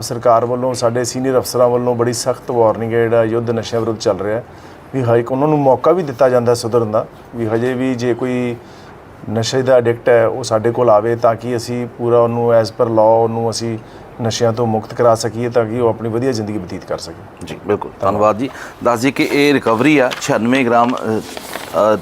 ਸਰਕਾਰ ਵੱਲੋਂ, ਸਾਡੇ ਸੀਨੀਅਰ ਅਫਸਰਾਂ ਵੱਲੋਂ ਬੜੀ ਸਖਤ ਵਾਰਨਿੰਗ ਹੈ, ਜਿਹੜਾ ਯੁੱਧ ਨਸ਼ਿਆਂ ਵਿਰੁੱਧ ਚੱਲ ਰਿਹਾ ਹੈ। ਵੀ ਹਾਈ ਉਹਨਾਂ ਨੂੰ ਮੌਕਾ ਵੀ ਦਿੱਤਾ ਜਾਂਦਾ ਸੁਧਰਨ ਦਾ, ਵੀ ਹਜੇ ਵੀ ਜੇ ਕੋਈ ਨਸ਼ੇ ਦਾ ਐਡਿਕਟ ਹੈ, ਉਹ ਸਾਡੇ ਕੋਲ ਆਵੇ ਤਾਂ ਕਿ ਅਸੀਂ ਪੂਰਾ ਉਹਨੂੰ ਐਜ਼ ਪਰ ਲਾਅ ਉਹਨੂੰ ਅਸੀਂ ਨਸ਼ਿਆਂ ਤੋਂ ਮੁਕਤ ਕਰਾ ਸਕੀਏ ਤਾਂ ਕਿ ਉਹ ਆਪਣੀ ਵਧੀਆ ਜ਼ਿੰਦਗੀ ਬਤੀਤ ਕਰ ਸਕੇ ਜੀ, ਬਿਲਕੁਲ। ਧੰਨਵਾਦ ਜੀ। ਦੱਸ ਜੀ ਕਿ ਇਹ ਰਿਕਵਰੀ ਆ 96 ਗ੍ਰਾਮ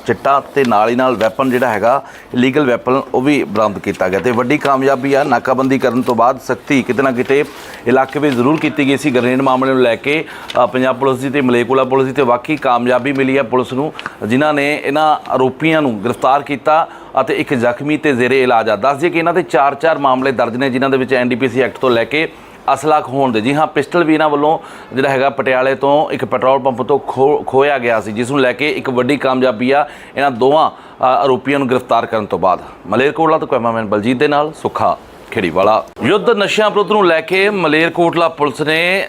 ਚਿੱਟਾ ਤੇ ਨਾਲ ਹੀ ਨਾਲ ਵੈਪਨ ਜਿਹੜਾ ਹੈਗਾ ਇਲੀਗਲ ਵੈਪਨ, ਉਹ ਵੀ ਬਰਾਮਦ ਕੀਤਾ ਗਿਆ। ਤੇ ਵੱਡੀ ਕਾਮਯਾਬੀ ਆ, ਨਾਕਾਬੰਦੀ ਕਰਨ ਤੋਂ ਬਾਅਦ ਸਖਤੀ ਕਿਤੇ ਨਾ ਕਿਤੇ ਇਲਾਕੇ ਵਿੱਚ ਜ਼ਰੂਰ ਕੀਤੀ ਗਈ ਸੀ। ਗ੍ਰਨੇਡ ਮਾਮਲੇ ਨੂੰ ਲੈ ਕੇ ਪੰਜਾਬ ਪੁਲਿਸ ਦੀ ਤੇ ਮਲੇਕੁਲਾ ਪੁਲਿਸ ਦੀ ਤੇ ਵਾਕਈ ਕਾਮਯਾਬੀ ਮਿਲੀ ਹੈ ਪੁਲਿਸ ਨੂੰ, ਜਿਨ੍ਹਾਂ ਨੇ ਇਹਨਾਂ ਆਰੋਪੀਆਂ ਨੂੰ ਗ੍ਰਿਫਤਾਰ ਕੀਤਾ। ਅਤੇ ਇੱਕ ਜ਼ਖਮੀ ਤੇ ਜ਼ੇਰੇ ਇਲਾਜ ਆ। ਦੱਸ ਦਈਏ ਕਿ ਇਹਨਾਂ ਦੇ 4-4 ਮਾਮਲੇ ਦਰਜ ਨੇ ਜਿਨ੍ਹਾਂ ਦੇ ਵਿੱਚ ਐਨਡੀਪੀਸੀ ਐਕਟ ਤੋਂ ਲੈ ਕੇ ਅਸਲਾ ਹੋਣ ਦੇ। ਜੀ ਹਾਂ ਪਿਸਟਲ ਵੀ ਇਹਨਾਂ ਵੱਲੋਂ ਜਿਹੜਾ ਹੈਗਾ ਪਟਿਆਲੇ ਤੋਂ ਇੱਕ ਪੈਟਰੋਲ ਪੰਪ ਤੋਂ ਖੋ- ਖੋਇਆ ਗਿਆ ਸੀ ਜਿਸ ਨੂੰ ਲੈ ਕੇ ਇੱਕ ਵੱਡੀ ਕਾਮਯਾਬੀ ਆ। ਇਹਨਾਂ ਦੋਵਾਂ ਆਰੋਪੀਆਂ ਨੂੰ ਗ੍ਰਿਫਤਾਰ ਕਰਨ ਤੋਂ ਬਾਅਦ। ਮਲੇਰਕੋਟਲਾ ਤੋਂ ਕੈਮਰਾਮੈਨ ਬਲਜੀਤ ਦੇ ਨਾਲ ਸੁੱਖਾ ਖੇੜੀਵਾਲਾ। ਯੁੱਧ ਨਸ਼ਿਆਂ ਵਿਰੁੱਧ ਨੂੰ ਲੈ ਕੇ ਮਲੇਰਕੋਟਲਾ ਪੁਲਿਸ ਨੇ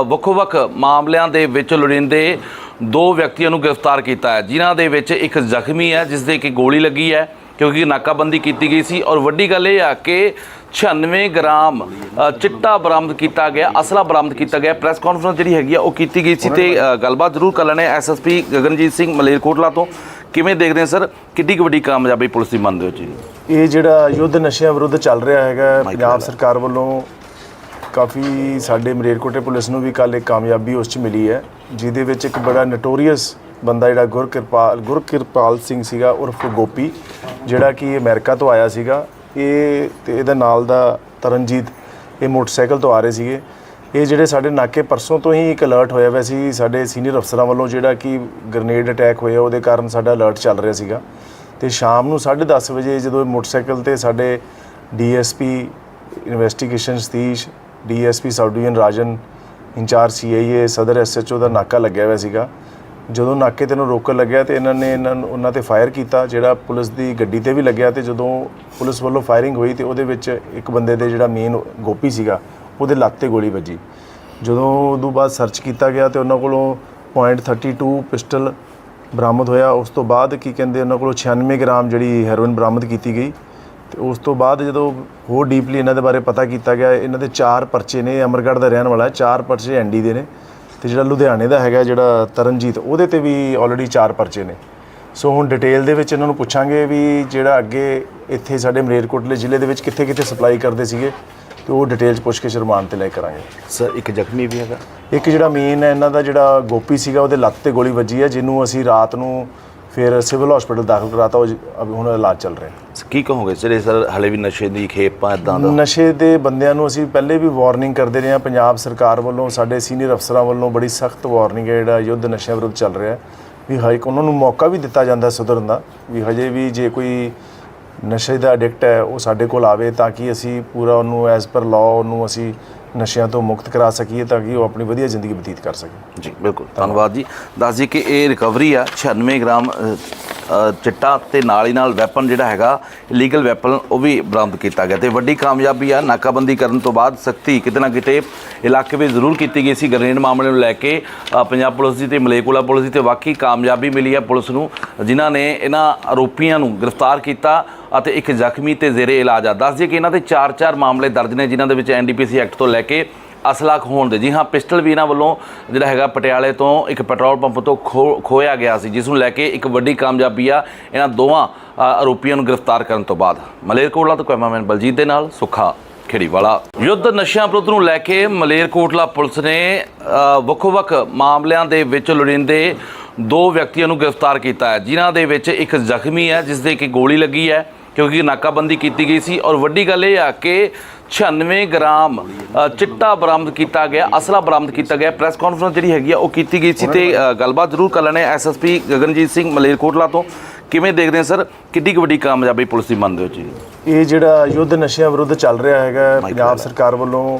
ਅ, ਵੱਖੋ-ਵੱਖ ਮਾਮਲਿਆਂ ਦੇ ਵਿੱਚ ਲੋੜੀਂਦੇ ਦੋ ਵਿਅਕਤੀਆਂ ਨੂੰ ਗ੍ਰਿਫਤਾਰ ਕੀਤਾ ਹੈ। ਜਿਨ੍ਹਾਂ ਦੇ ਵਿੱਚ ਇੱਕ ਜ਼ਖਮੀ ਹੈ ਜਿਸ ਦੇ ਕਿ ਗੋਲੀ ਲੱਗੀ ਹੈ। ਕਿਉਂਕਿ ਨਾਕਾਬੰਦੀ ਕੀਤੀ ਗਈ ਸੀ ਔਰ ਵੱਡੀ ਗੱਲ ਇਹ ਆ ਕਿ 96 ਗ੍ਰਾਮ ਚਿੱਟਾ ਬਰਾਮਦ ਕੀਤਾ ਗਿਆ ਅਸਲਾ ਬਰਾਮਦ ਕੀਤਾ ਗਿਆ। ਪ੍ਰੈਸ ਕਾਨਫਰੰਸ ਜਿਹੜੀ ਹੈਗੀ ਆ ਉਹ ਕੀਤੀ ਗਈ ਸੀ ਤੇ ਗੱਲਬਾਤ ਜ਼ਰੂਰ ਕਰ ਲੈਣੇ ਐਸਐਸਪੀ ਗਗਨਜੀਤ ਸਿੰਘ ਮਲੇਰਕੋਟਲਾ ਤੋਂ। ਕਿਵੇਂ ਦੇਖਦੇ ਸਰ? ਕਿੱਡੀ ਕੁ ਵੱਡੀ ਕਾਮਯਾਬੀ ਪੁਲਿਸ ਦੀ ਮੰਨਦੇ ਹੋ ਜੀ? ਇਹ ਜਿਹੜਾ ਯੁੱਧ ਨਸ਼ਿਆਂ ਵਿਰੁੱਧ ਚੱਲ ਰਿਹਾ ਹੈਗਾ ਪੰਜਾਬ ਸਰਕਾਰ ਵੱਲੋਂ ਕਾਫੀ ਸਾਡੇ ਮਰੇਰਕੋਟੇ ਪੁਲਿਸ ਨੂੰ ਵੀ ਕੱਲ ਇੱਕ ਕਾਮਯਾਬੀ ਉਸ 'ਚ ਮਿਲੀ ਹੈ ਜਿਹਦੇ ਵਿੱਚ ਇੱਕ ਬੜਾ ਨਟੋਰੀਅਸ ਬੰਦਾ ਜਿਹੜਾ ਗੁਰ ਗੁਰਕਿਰਪਾਲ ਗੁਰਕਿਰਪਾਲ ਸਿੰਘ ਸੀਗਾ ਉਰਫ ਗੋਪੀ, ਜਿਹੜਾ ਕਿ ਅਮਰੀਕਾ ਤੋਂ ਆਇਆ ਸੀਗਾ। ਇਹ ਤੇ ਇਹਦੇ ਨਾਲ ਦਾ ਤਰਨਜੀਤ, ਇਹ ਮੋਟਰਸਾਈਕਲ ਤੋਂ ਆ ਰਹੇ ਸੀਗੇ। ਇਹ ਜਿਹੜੇ ਸਾਡੇ ਨਾਕੇ ਪਰਸੋਂ ਤੋਂ ਹੀ ਇੱਕ ਅਲਰਟ ਹੋਇਆ ਹੋਇਆ ਸੀ, ਸਾਡੇ ਸੀਨੀਅਰ ਅਫਸਰਾਂ ਵੱਲੋਂ ਜਿਹੜਾ ਕਿ ਗ੍ਰਨੇਡ ਅਟੈਕ ਹੋਇਆ, ਉਹਦੇ ਕਾਰਨ ਸਾਡਾ ਅਲਰਟ ਚੱਲ ਰਿਹਾ ਸੀਗਾ। ਤੇ ਸ਼ਾਮ ਨੂੰ 10:30 ਵਜੇ ਜਦੋਂ ਇਹ ਮੋਟਰਸਾਈਕਲ ਤੇ ਸਾਡੇ DSP investigation Satish DSP south division Rajan, incharge CIA Sadar SHO ਦਾ ਨਾਕਾ ਲੱਗਿਆ ਹੋਇਆ ਸੀਗਾ। ਜਦੋਂ ਨਾਕੇ ਤੇ ਨੂੰ ਰੋਕਣ ਲੱਗਿਆ ਤੇ ਇਹਨਾਂ ਨੇ ਇਹਨਾਂ ਨੂੰ ਉਹਨਾਂ ਤੇ ਫਾਇਰ ਕੀਤਾ, ਜਿਹੜਾ ਪੁਲਿਸ ਦੀ ਗੱਡੀ ਤੇ ਵੀ ਲੱਗਿਆ ਤੇ ਜਦੋਂ ਪੁਲਿਸ ਵੱਲੋਂ ਫਾਇਰਿੰਗ ਹੋਈ ਤੇ ਉਹਦੇ ਵਿੱਚ ਇੱਕ ਬੰਦੇ ਦੇ ਜਿਹੜਾ ਮੇਨ ਗੋਪੀ ਸੀਗਾ, ਉਹਦੇ ਲੱਤ ਤੇ ਗੋਲੀ ਵੱਜੀ। ਜਦੋਂ ਉਦੋਂ ਬਾਅਦ ਸਰਚ ਕੀਤਾ ਗਿਆ ਤੇ ਉਹਨਾਂ ਕੋਲੋਂ .32 ਪਿਸਟਲ ਬਰਾਮਦ ਹੋਇਆ। ਉਸ ਤੋਂ ਬਾਅਦ ਕੀ ਕਹਿੰਦੇ, ਉਹਨਾਂ ਕੋਲੋਂ 96 ਗ੍ਰਾਮ ਜਿਹੜੀ ਹੈਰੋਇਨ ਬਰਾਮਦ ਕੀਤੀ ਗਈ। ਤੇ ਉਸ ਤੋਂ ਬਾਅਦ ਜਦੋਂ ਹੋਰ ਡੀਪਲੀ ਇਹਨਾਂ ਦੇ ਬਾਰੇ ਪਤਾ ਕੀਤਾ ਗਿਆ, ਇਹਨਾਂ ਦੇ ਚਾਰ ਪਰਚੇ ਨੇ, ਅਮਰਗੜ੍ਹ ਦਾ ਰਹਿਣ ਵਾਲਾ ਚਾਰ ਪਰਚੇ ਐਨਡੀ ਦੇ ਨੇ। ਤੇ ਜਿਹੜਾ ਲੁਧਿਆਣੇ ਦਾ ਹੈਗਾ ਜਿਹੜਾ ਤਰਨਜੀਤ ਉਹਦੇ ਤੇ ਵੀ ਆਲਰੇਡੀ ਚਾਰ ਪਰਚੇ ਨੇ। ਸੋ ਹੁਣ ਡਿਟੇਲ ਦੇ ਵਿੱਚ ਇਹਨਾਂ ਨੂੰ ਪੁੱਛਾਂਗੇ ਵੀ ਜਿਹੜਾ ਅੱਗੇ ਇੱਥੇ ਸਾਡੇ ਮਰੇਰਕੋਟਲੇ ਜ਼ਿਲ੍ਹੇ ਦੇ ਵਿੱਚ ਕਿੱਥੇ ਕਿੱਥੇ ਸਪਲਾਈ ਕਰਦੇ ਸੀਗੇ ਤੇ ਉਹ ਡਿਟੇਲ 'ਚ ਪੁੱਛ ਕੇ ਸ਼ਰਮਾਨ ਤੇ ਲੈ ਕਰਾਂਗੇ। ਸਰ ਇੱਕ ਜ਼ਖਮੀ ਵੀ ਹੈਗਾ। ਇੱਕ ਜਿਹੜਾ ਮੇਨ ਹੈ ਇਹਨਾਂ ਦਾ ਜਿਹੜਾ ਗੋਪੀ ਸੀਗਾ ਉਹਦੇ ਲੱਤ ਤੇ ਗੋਲੀ ਵੱਜੀ ਹੈ ਜਿਹਨੂੰ ਅਸੀਂ ਰਾਤ ਨੂੰ ਫਿਰ ਸਿਵਲ ਹਸਪੀਟਲ ਦਾਖਲ ਕਰਾਤਾ ਉਹ ਜ- ਅਭੀ ਹੁਣ ਇਲਾਜ ਚੱਲ ਰਿਹਾ ਕੀ ਕਹੋਗੇ ਜਿਹੜੇ ਸਰ ਹਲੇ ਵੀ ਨਸ਼ੇ ਦੀ ਖੇਪਾਂ ਇਦਾਂ ਦਾ ਨਸ਼ੇ ਦੇ ਬੰਦਿਆਂ ਨੂੰ ਅਸੀਂ ਪਹਿਲੇ ਵੀ ਵਾਰਨਿੰਗ ਕਰਦੇ ਰਹੇ ਹਾਂ ਪੰਜਾਬ ਸਰਕਾਰ ਵੱਲੋਂ ਸਾਡੇ ਸੀਨੀਅਰ ਅਫਸਰਾਂ ਵੱਲੋਂ ਬੜੀ ਸਖਤ ਵਾਰਨਿੰਗ ਹੈ ਜਿਹੜਾ ਯੁੱਧ ਨਸ਼ਿਆਂ ਵਿਰੁੱਧ ਚੱਲ ਰਿਹਾ ਹੈ ਵੀ ਹਾਈ ਉਹਨਾਂ ਨੂੰ ਮੌਕਾ ਵੀ ਦਿੱਤਾ ਜਾਂਦਾ ਸੁਧਰਨ ਦਾ ਵੀ ਹਜੇ ਵੀ ਜੇ ਕੋਈ ਨਸ਼ੇ ਦਾ ਐਡਿਕਟ ਹੈ ਉਹ ਸਾਡੇ ਕੋਲ ਆਵੇ ਤਾਂ ਕਿ ਅਸੀਂ ਪੂਰਾ ਉਹਨੂੰ ਐਜ਼ ਪਰ ਲਾਅ ਉਹਨੂੰ ਅਸੀਂ ਨਸ਼ਿਆਂ ਤੋਂ ਮੁਕਤ ਕਰਾ ਸਕੀਏ ਤਾਂ ਕਿ ਉਹ ਆਪਣੀ ਵਧੀਆ ਜ਼ਿੰਦਗੀ ਬਤੀਤ ਕਰ ਸਕੇ ਜੀ, ਬਿਲਕੁਲ। ਧੰਨਵਾਦ ਜੀ। ਦੱਸ ਜੀ ਕਿ ਇਹ ਰਿਕਵਰੀ ਆ 96 ਗ੍ਰਾਮ ਚਿੱਟਾ ਤੇ ਨਾਲ ਹੀ ਨਾਲ ਵੈਪਨ ਜਿਹੜਾ ਹੈਗਾ ਇਲੀਗਲ ਵੈਪਨ ਉਹ ਵੀ ਬਰਾਮਦ ਕੀਤਾ ਗਿਆ ਤੇ ਵੱਡੀ ਕਾਮਯਾਬੀ ਆ। ਨਾਕਾਬੰਦੀ ਕਰਨ ਤੋਂ ਬਾਅਦ ਸਖਤੀ ਕਿਤੇ ਨਾ ਕਿਤੇ ਇਲਾਕੇ ਵਿੱਚ ਜ਼ਰੂਰ ਕੀਤੀ ਗਈ ਸੀ। ਗ੍ਰਨੇਡ ਮਾਮਲੇ ਨੂੰ ਲੈ ਕੇ ਪੰਜਾਬ ਪੁਲਿਸ ਦੀ ਤੇ ਮਲੇਕੋਲਾ ਪੁਲਿਸ ਦੀ ਤੇ ਵਾਕਈ ਕਾਮਯਾਬੀ ਮਿਲੀ ਹੈ ਪੁਲਿਸ ਨੂੰ, ਜਿਨ੍ਹਾਂ ਨੇ ਇਹਨਾਂ ਆਰੋਪੀਆਂ ਨੂੰ ਗ੍ਰਿਫਤਾਰ ਕੀਤਾ ਅਤੇ ਇੱਕ ਜ਼ਖਮੀ ਤੇ ਜ਼ੇਰੇ ਇਲਾਜ ਆ। ਦੱਸ ਦਈਏ ਕਿ ਇਹਨਾਂ ਦੇ 4-4 ਮਾਮਲੇ ਦਰਜ ਨੇ, ਜਿਨ੍ਹਾਂ ਦੇ ਵਿੱਚ ਐਨਡੀਪੀਸੀ ਐਕਟ ਤੋਂ ਲੈ ਕੇ ਅਸਲਾ ਖੋਹਣ ਦੇ। ਜੀ ਹਾਂ ਪਿਸਟਲ ਵੀ ਇਹਨਾਂ ਵੱਲੋਂ ਜਿਹੜਾ ਹੈਗਾ ਪਟਿਆਲੇ ਤੋਂ ਇੱਕ ਪੈਟਰੋਲ ਪੰਪ ਤੋਂ ਖੋ- ਖੋਇਆ ਗਿਆ ਸੀ ਜਿਸ ਨੂੰ ਲੈ ਕੇ ਇੱਕ ਵੱਡੀ ਕਾਮਯਾਬੀ ਆ। ਇਹਨਾਂ ਦੋਵਾਂ ਆਰੋਪੀਆਂ ਨੂੰ ਗ੍ਰਿਫਤਾਰ ਕਰਨ ਤੋਂ ਬਾਅਦ। ਮਲੇਰਕੋਟਲਾ ਤੋਂ ਕੈਮਰਾਮੈਨ ਬਲਜੀਤ ਦੇ ਨਾਲ ਸੁੱਖਾ ਖੇੜੀਵਾਲਾ। ਯੁੱਧ ਨਸ਼ਿਆਂ ਵਿਰੁੱਧ ਨੂੰ ਲੈ ਕੇ ਮਲੇਰਕੋਟਲਾ ਪੁਲਿਸ ਨੇ ਅ, ਵੱਖੋ-ਵੱਖ ਮਾਮਲਿਆਂ ਦੇ ਵਿੱਚ ਲੋੜੀਂਦੇ ਦੋ ਵਿਅਕਤੀਆਂ ਨੂੰ ਗ੍ਰਿਫਤਾਰ ਕੀਤਾ ਹੈ। ਜਿਨ੍ਹਾਂ ਦੇ ਵਿੱਚ ਇੱਕ ਜ਼ਖਮੀ ਹੈ ਜਿਸ ਦੇ ਇੱਕ ਗੋਲੀ ਲੱਗੀ ਹੈ ਕਿਉਂਕਿ ਨਾਕਾਬੰਦੀ ਕੀਤੀ ਗਈ ਸੀ। ਔਰ ਵੱਡੀ ਗੱਲ ਇਹ ਆ ਕਿ 96 ਗ੍ਰਾਮ ਚਿੱਟਾ ਬਰਾਮਦ ਕੀਤਾ ਗਿਆ ਅਸਲਾ ਬਰਾਮਦ ਕੀਤਾ ਗਿਆ। ਪ੍ਰੈਸ ਕਾਨਫਰੰਸ ਜਿਹੜੀ ਹੈਗੀ ਆ ਉਹ ਕੀਤੀ ਗਈ ਸੀ ਤੇ ਗੱਲਬਾਤ ਜ਼ਰੂਰ ਕਰ ਲੈਣੇ ਐਸਐਸਪੀ ਗਗਨਜੀਤ ਸਿੰਘ ਮਲੇਰਕੋਟਲਾ ਤੋਂ। ਕਿਵੇਂ ਦੇਖਦੇ ਹੋ ਸਰ? ਕਿੱਡੀ ਕੁ ਵੱਡੀ ਕਾਮਯਾਬੀ ਪੁਲਿਸ ਦੀ ਮੰਨਦੇ ਹੋ ਜੀ? ਇਹ ਜਿਹੜਾ ਯੁੱਧ ਨਸ਼ਿਆਂ ਵਿਰੁੱਧ ਚੱਲ ਰਿਹਾ ਹੈਗਾ ਪੰਜਾਬ ਸਰਕਾਰ ਵੱਲੋਂ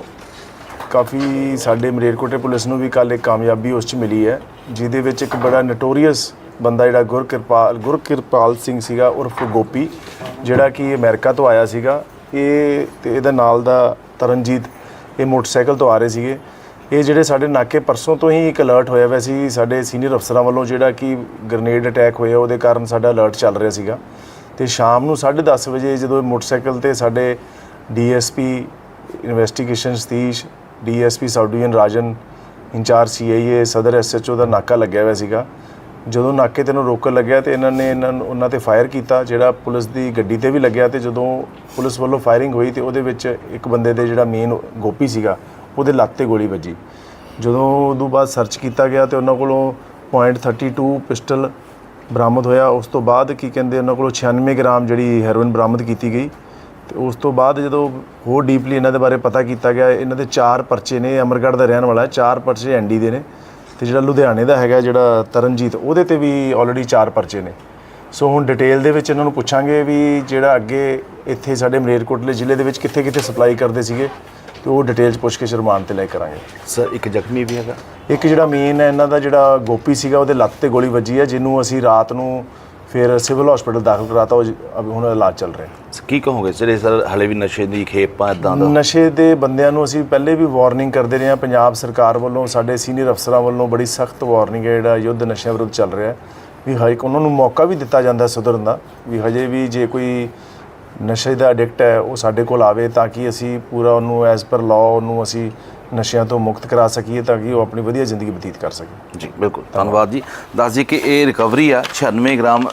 ਕਾਫੀ ਸਾਡੇ ਮਰੇਰਕੋਟੇ ਪੁਲਿਸ ਨੂੰ ਵੀ ਕੱਲ ਇੱਕ ਕਾਮਯਾਬੀ ਉਸ 'ਚ ਮਿਲੀ ਹੈ ਜਿਹਦੇ ਵਿੱਚ ਇੱਕ ਬੜਾ ਨਟੋਰੀਅਸ ਬੰਦਾ ਜਿਹੜਾ ਗੁਰਕਿਰਪਾਲ ਗੁਰਕਿਰਪਾਲ ਸਿੰਘ ਸੀਗਾ ਉਰਫ ਗੋਪੀ ਜਿਹੜਾ ਕਿ ਅਮਰੀਕਾ ਤੋਂ ਆਇਆ ਸੀਗਾ। ਇਹ ਤੇ ਇਹਦਾ ਨਾਲ ਦਾ ਤਰਨਜੀਤ ਇਹ ਮੋਟਰਸਾਈਕਲ ਤੋਂ ਆ ਰਹੇ ਸੀਗੇ। ਇਹ ਜਿਹੜੇ ਸਾਡੇ ਨਾਕੇ ਪਰਸੋਂ ਤੋਂ ਹੀ ਇੱਕ ਅਲਰਟ ਹੋਇਆ ਹੋਇਆ ਸੀ, ਸਾਡੇ ਸੀਨੀਅਰ ਅਫਸਰਾਂ ਵੱਲੋਂ ਜਿਹੜਾ ਕਿ ਗ੍ਰਨੇਡ ਅਟੈਕ ਹੋਇਆ ਉਹਦੇ ਕਾਰਨ ਸਾਡਾ ਅਲਰਟ ਚੱਲ ਰਿਹਾ ਸੀਗਾ। ਤੇ ਸ਼ਾਮ ਨੂੰ 10:30 ਵਜੇ ਜਦੋਂ ਇਹ ਮੋਟਰਸਾਈਕਲ ਤੇ ਸਾਡੇ DSP investigation Satish DSP south division Rajan, incharge CIA Sadar SHO ਦਾ ਨਾਕਾ ਲੱਗਿਆ ਹੋਇਆ ਸੀਗਾ। ਜਦੋਂ ਨਾਕੇ ਤੇ ਨੂੰ ਰੋਕਣ ਲੱਗਿਆ ਤੇ ਇਹਨਾਂ ਨੇ ਇਹਨਾਂ ਨੂੰ ਉਹਨਾਂ ਤੇ ਫਾਇਰ ਕੀਤਾ, ਜਿਹੜਾ ਪੁਲਿਸ ਦੀ ਗੱਡੀ ਤੇ ਵੀ ਲੱਗਿਆ ਤੇ ਜਦੋਂ ਪੁਲਿਸ ਵੱਲੋਂ ਫਾਇਰਿੰਗ ਹੋਈ ਤੇ ਉਹਦੇ ਵਿੱਚ ਇੱਕ ਬੰਦੇ ਦੇ ਜਿਹੜਾ ਮੇਨ ਗੋਪੀ ਸੀਗਾ, ਉਹਦੇ ਲੱਤ ਤੇ ਗੋਲੀ ਵੱਜੀ। ਜਦੋਂ ਉਦੋਂ ਬਾਅਦ ਸਰਚ ਕੀਤਾ ਗਿਆ ਤੇ ਉਹਨਾਂ ਕੋਲੋਂ .32 ਪਿਸਟਲ ਬਰਾਮਦ ਹੋਇਆ। ਉਸ ਤੋਂ ਬਾਅਦ ਕੀ ਕਹਿੰਦੇ, ਉਹਨਾਂ ਕੋਲੋਂ 96 ਗ੍ਰਾਮ ਜਿਹੜੀ ਹੈਰੋਇਨ ਬਰਾਮਦ ਕੀਤੀ ਗਈ। ਤੇ ਉਸ ਤੋਂ ਬਾਅਦ ਜਦੋਂ ਹੋਰ ਡੀਪਲੀ ਇਹਨਾਂ ਦੇ ਬਾਰੇ ਪਤਾ ਕੀਤਾ ਗਿਆ, ਇਹਨਾਂ ਦੇ ਚਾਰ ਪਰਚੇ ਨੇ, ਅਮਰਗੜ੍ਹ ਦਾ ਰਹਿਣ ਵਾਲਾ ਹੈ, ਚਾਰ ਪਰਚੇ ਐਨਡੀ ਦੇ ਨੇ। ਤੇ ਜਿਹੜਾ ਲੁਧਿਆਣੇ ਦਾ ਹੈਗਾ ਜਿਹੜਾ ਤਰਨਜੀਤ ਉਹਦੇ ਤੇ ਵੀ ਆਲਰੇਡੀ ਚਾਰ ਪਰਚੇ ਨੇ। ਸੋ ਹੁਣ ਡਿਟੇਲ ਦੇ ਵਿੱਚ ਇਹਨਾਂ ਨੂੰ ਪੁੱਛਾਂਗੇ ਵੀ ਜਿਹੜਾ ਅੱਗੇ ਇੱਥੇ ਸਾਡੇ ਮਲੇਰਕੋਟਲੇ ਜ਼ਿਲ੍ਹੇ ਦੇ ਵਿੱਚ ਕਿੱਥੇ ਕਿੱਥੇ ਸਪਲਾਈ ਕਰਦੇ ਸੀਗੇ ਤੇ ਉਹ ਡਿਟੇਲ ਪੁੱਛ ਕੇ ਸ਼ਰਮਾਨ ਤੇ ਲੈ ਕਰਾਂਗੇ ਸਰ ਇੱਕ ਜ਼ਖਮੀ ਵੀ ਹੈਗਾ। ਇੱਕ ਜਿਹੜਾ ਮੇਨ ਹੈ ਇਹਨਾਂ ਦਾ ਜਿਹੜਾ ਗੋਪੀ ਸੀਗਾ ਉਹਦੇ ਲੱਤ ਤੇ ਗੋਲੀ ਵੱਜੀ ਹੈ ਜਿਹਨੂੰ ਅਸੀਂ ਰਾਤ ਨੂੰ ਫਿਰ ਸਿਵਲ ਹਸਪੀਟਲ ਦਾਖਲ ਕਰਾਤਾ ਉਹ ਅਭੀ ਹੁਣ ਇਲਾਜ ਚੱਲ ਰਿਹਾ। ਕੀ ਕਹੋਗੇ ਜਿਹੜੇ ਸਰ ਹਲੇ ਵੀ ਨਸ਼ੇ ਦੀ ਖੇਪਾਂ ਇਦਾਂ ਦਾ? ਨਸ਼ੇ ਦੇ ਬੰਦਿਆਂ ਨੂੰ ਅਸੀਂ ਪਹਿਲੇ ਵੀ ਵਾਰਨਿੰਗ ਕਰਦੇ ਰਹੇ ਹਾਂ ਪੰਜਾਬ ਸਰਕਾਰ ਵੱਲੋਂ ਸਾਡੇ ਸੀਨੀਅਰ ਅਫਸਰਾਂ ਵੱਲੋਂ ਬੜੀ ਸਖਤ ਵਾਰਨਿੰਗ ਹੈ ਜਿਹੜਾ ਯੁੱਧ ਨਸ਼ਿਆਂ ਵਿਰੁੱਧ ਚੱਲ ਰਿਹਾ ਹੈ। ਵੀ ਹਰ ਇੱਕ ਉਹਨਾਂ ਨੂੰ ਮੌਕਾ ਵੀ ਦਿੱਤਾ ਜਾਂਦਾ ਸੁਧਰਨ ਦਾ ਵੀ ਹਜੇ ਵੀ ਜੇ ਕੋਈ ਨਸ਼ੇ ਦਾ ਐਡਿਕਟ ਹੈ ਉਹ ਸਾਡੇ ਕੋਲ ਆਵੇ ਤਾਂ ਕਿ ਅਸੀਂ ਪੂਰਾ ਉਹਨੂੰ ਐਜ਼ ਪਰ ਲਾਅ ਉਹਨੂੰ ਅਸੀਂ ਨਸ਼ਿਆਂ ਤੋਂ ਮੁਕਤ ਕਰਾ ਸਕੀਏ ਤਾਂ ਕਿ ਉਹ ਆਪਣੀ ਵਧੀਆ ਜ਼ਿੰਦਗੀ ਬਤੀਤ ਕਰ ਸਕੇ। ਜੀ, ਬਿਲਕੁਲ। ਧੰਨਵਾਦ ਜੀ। ਦੱਸ ਜੀ ਕਿ ਇਹ ਰਿਕਵਰੀ ਆ 96 ਗ੍ਰਾਮ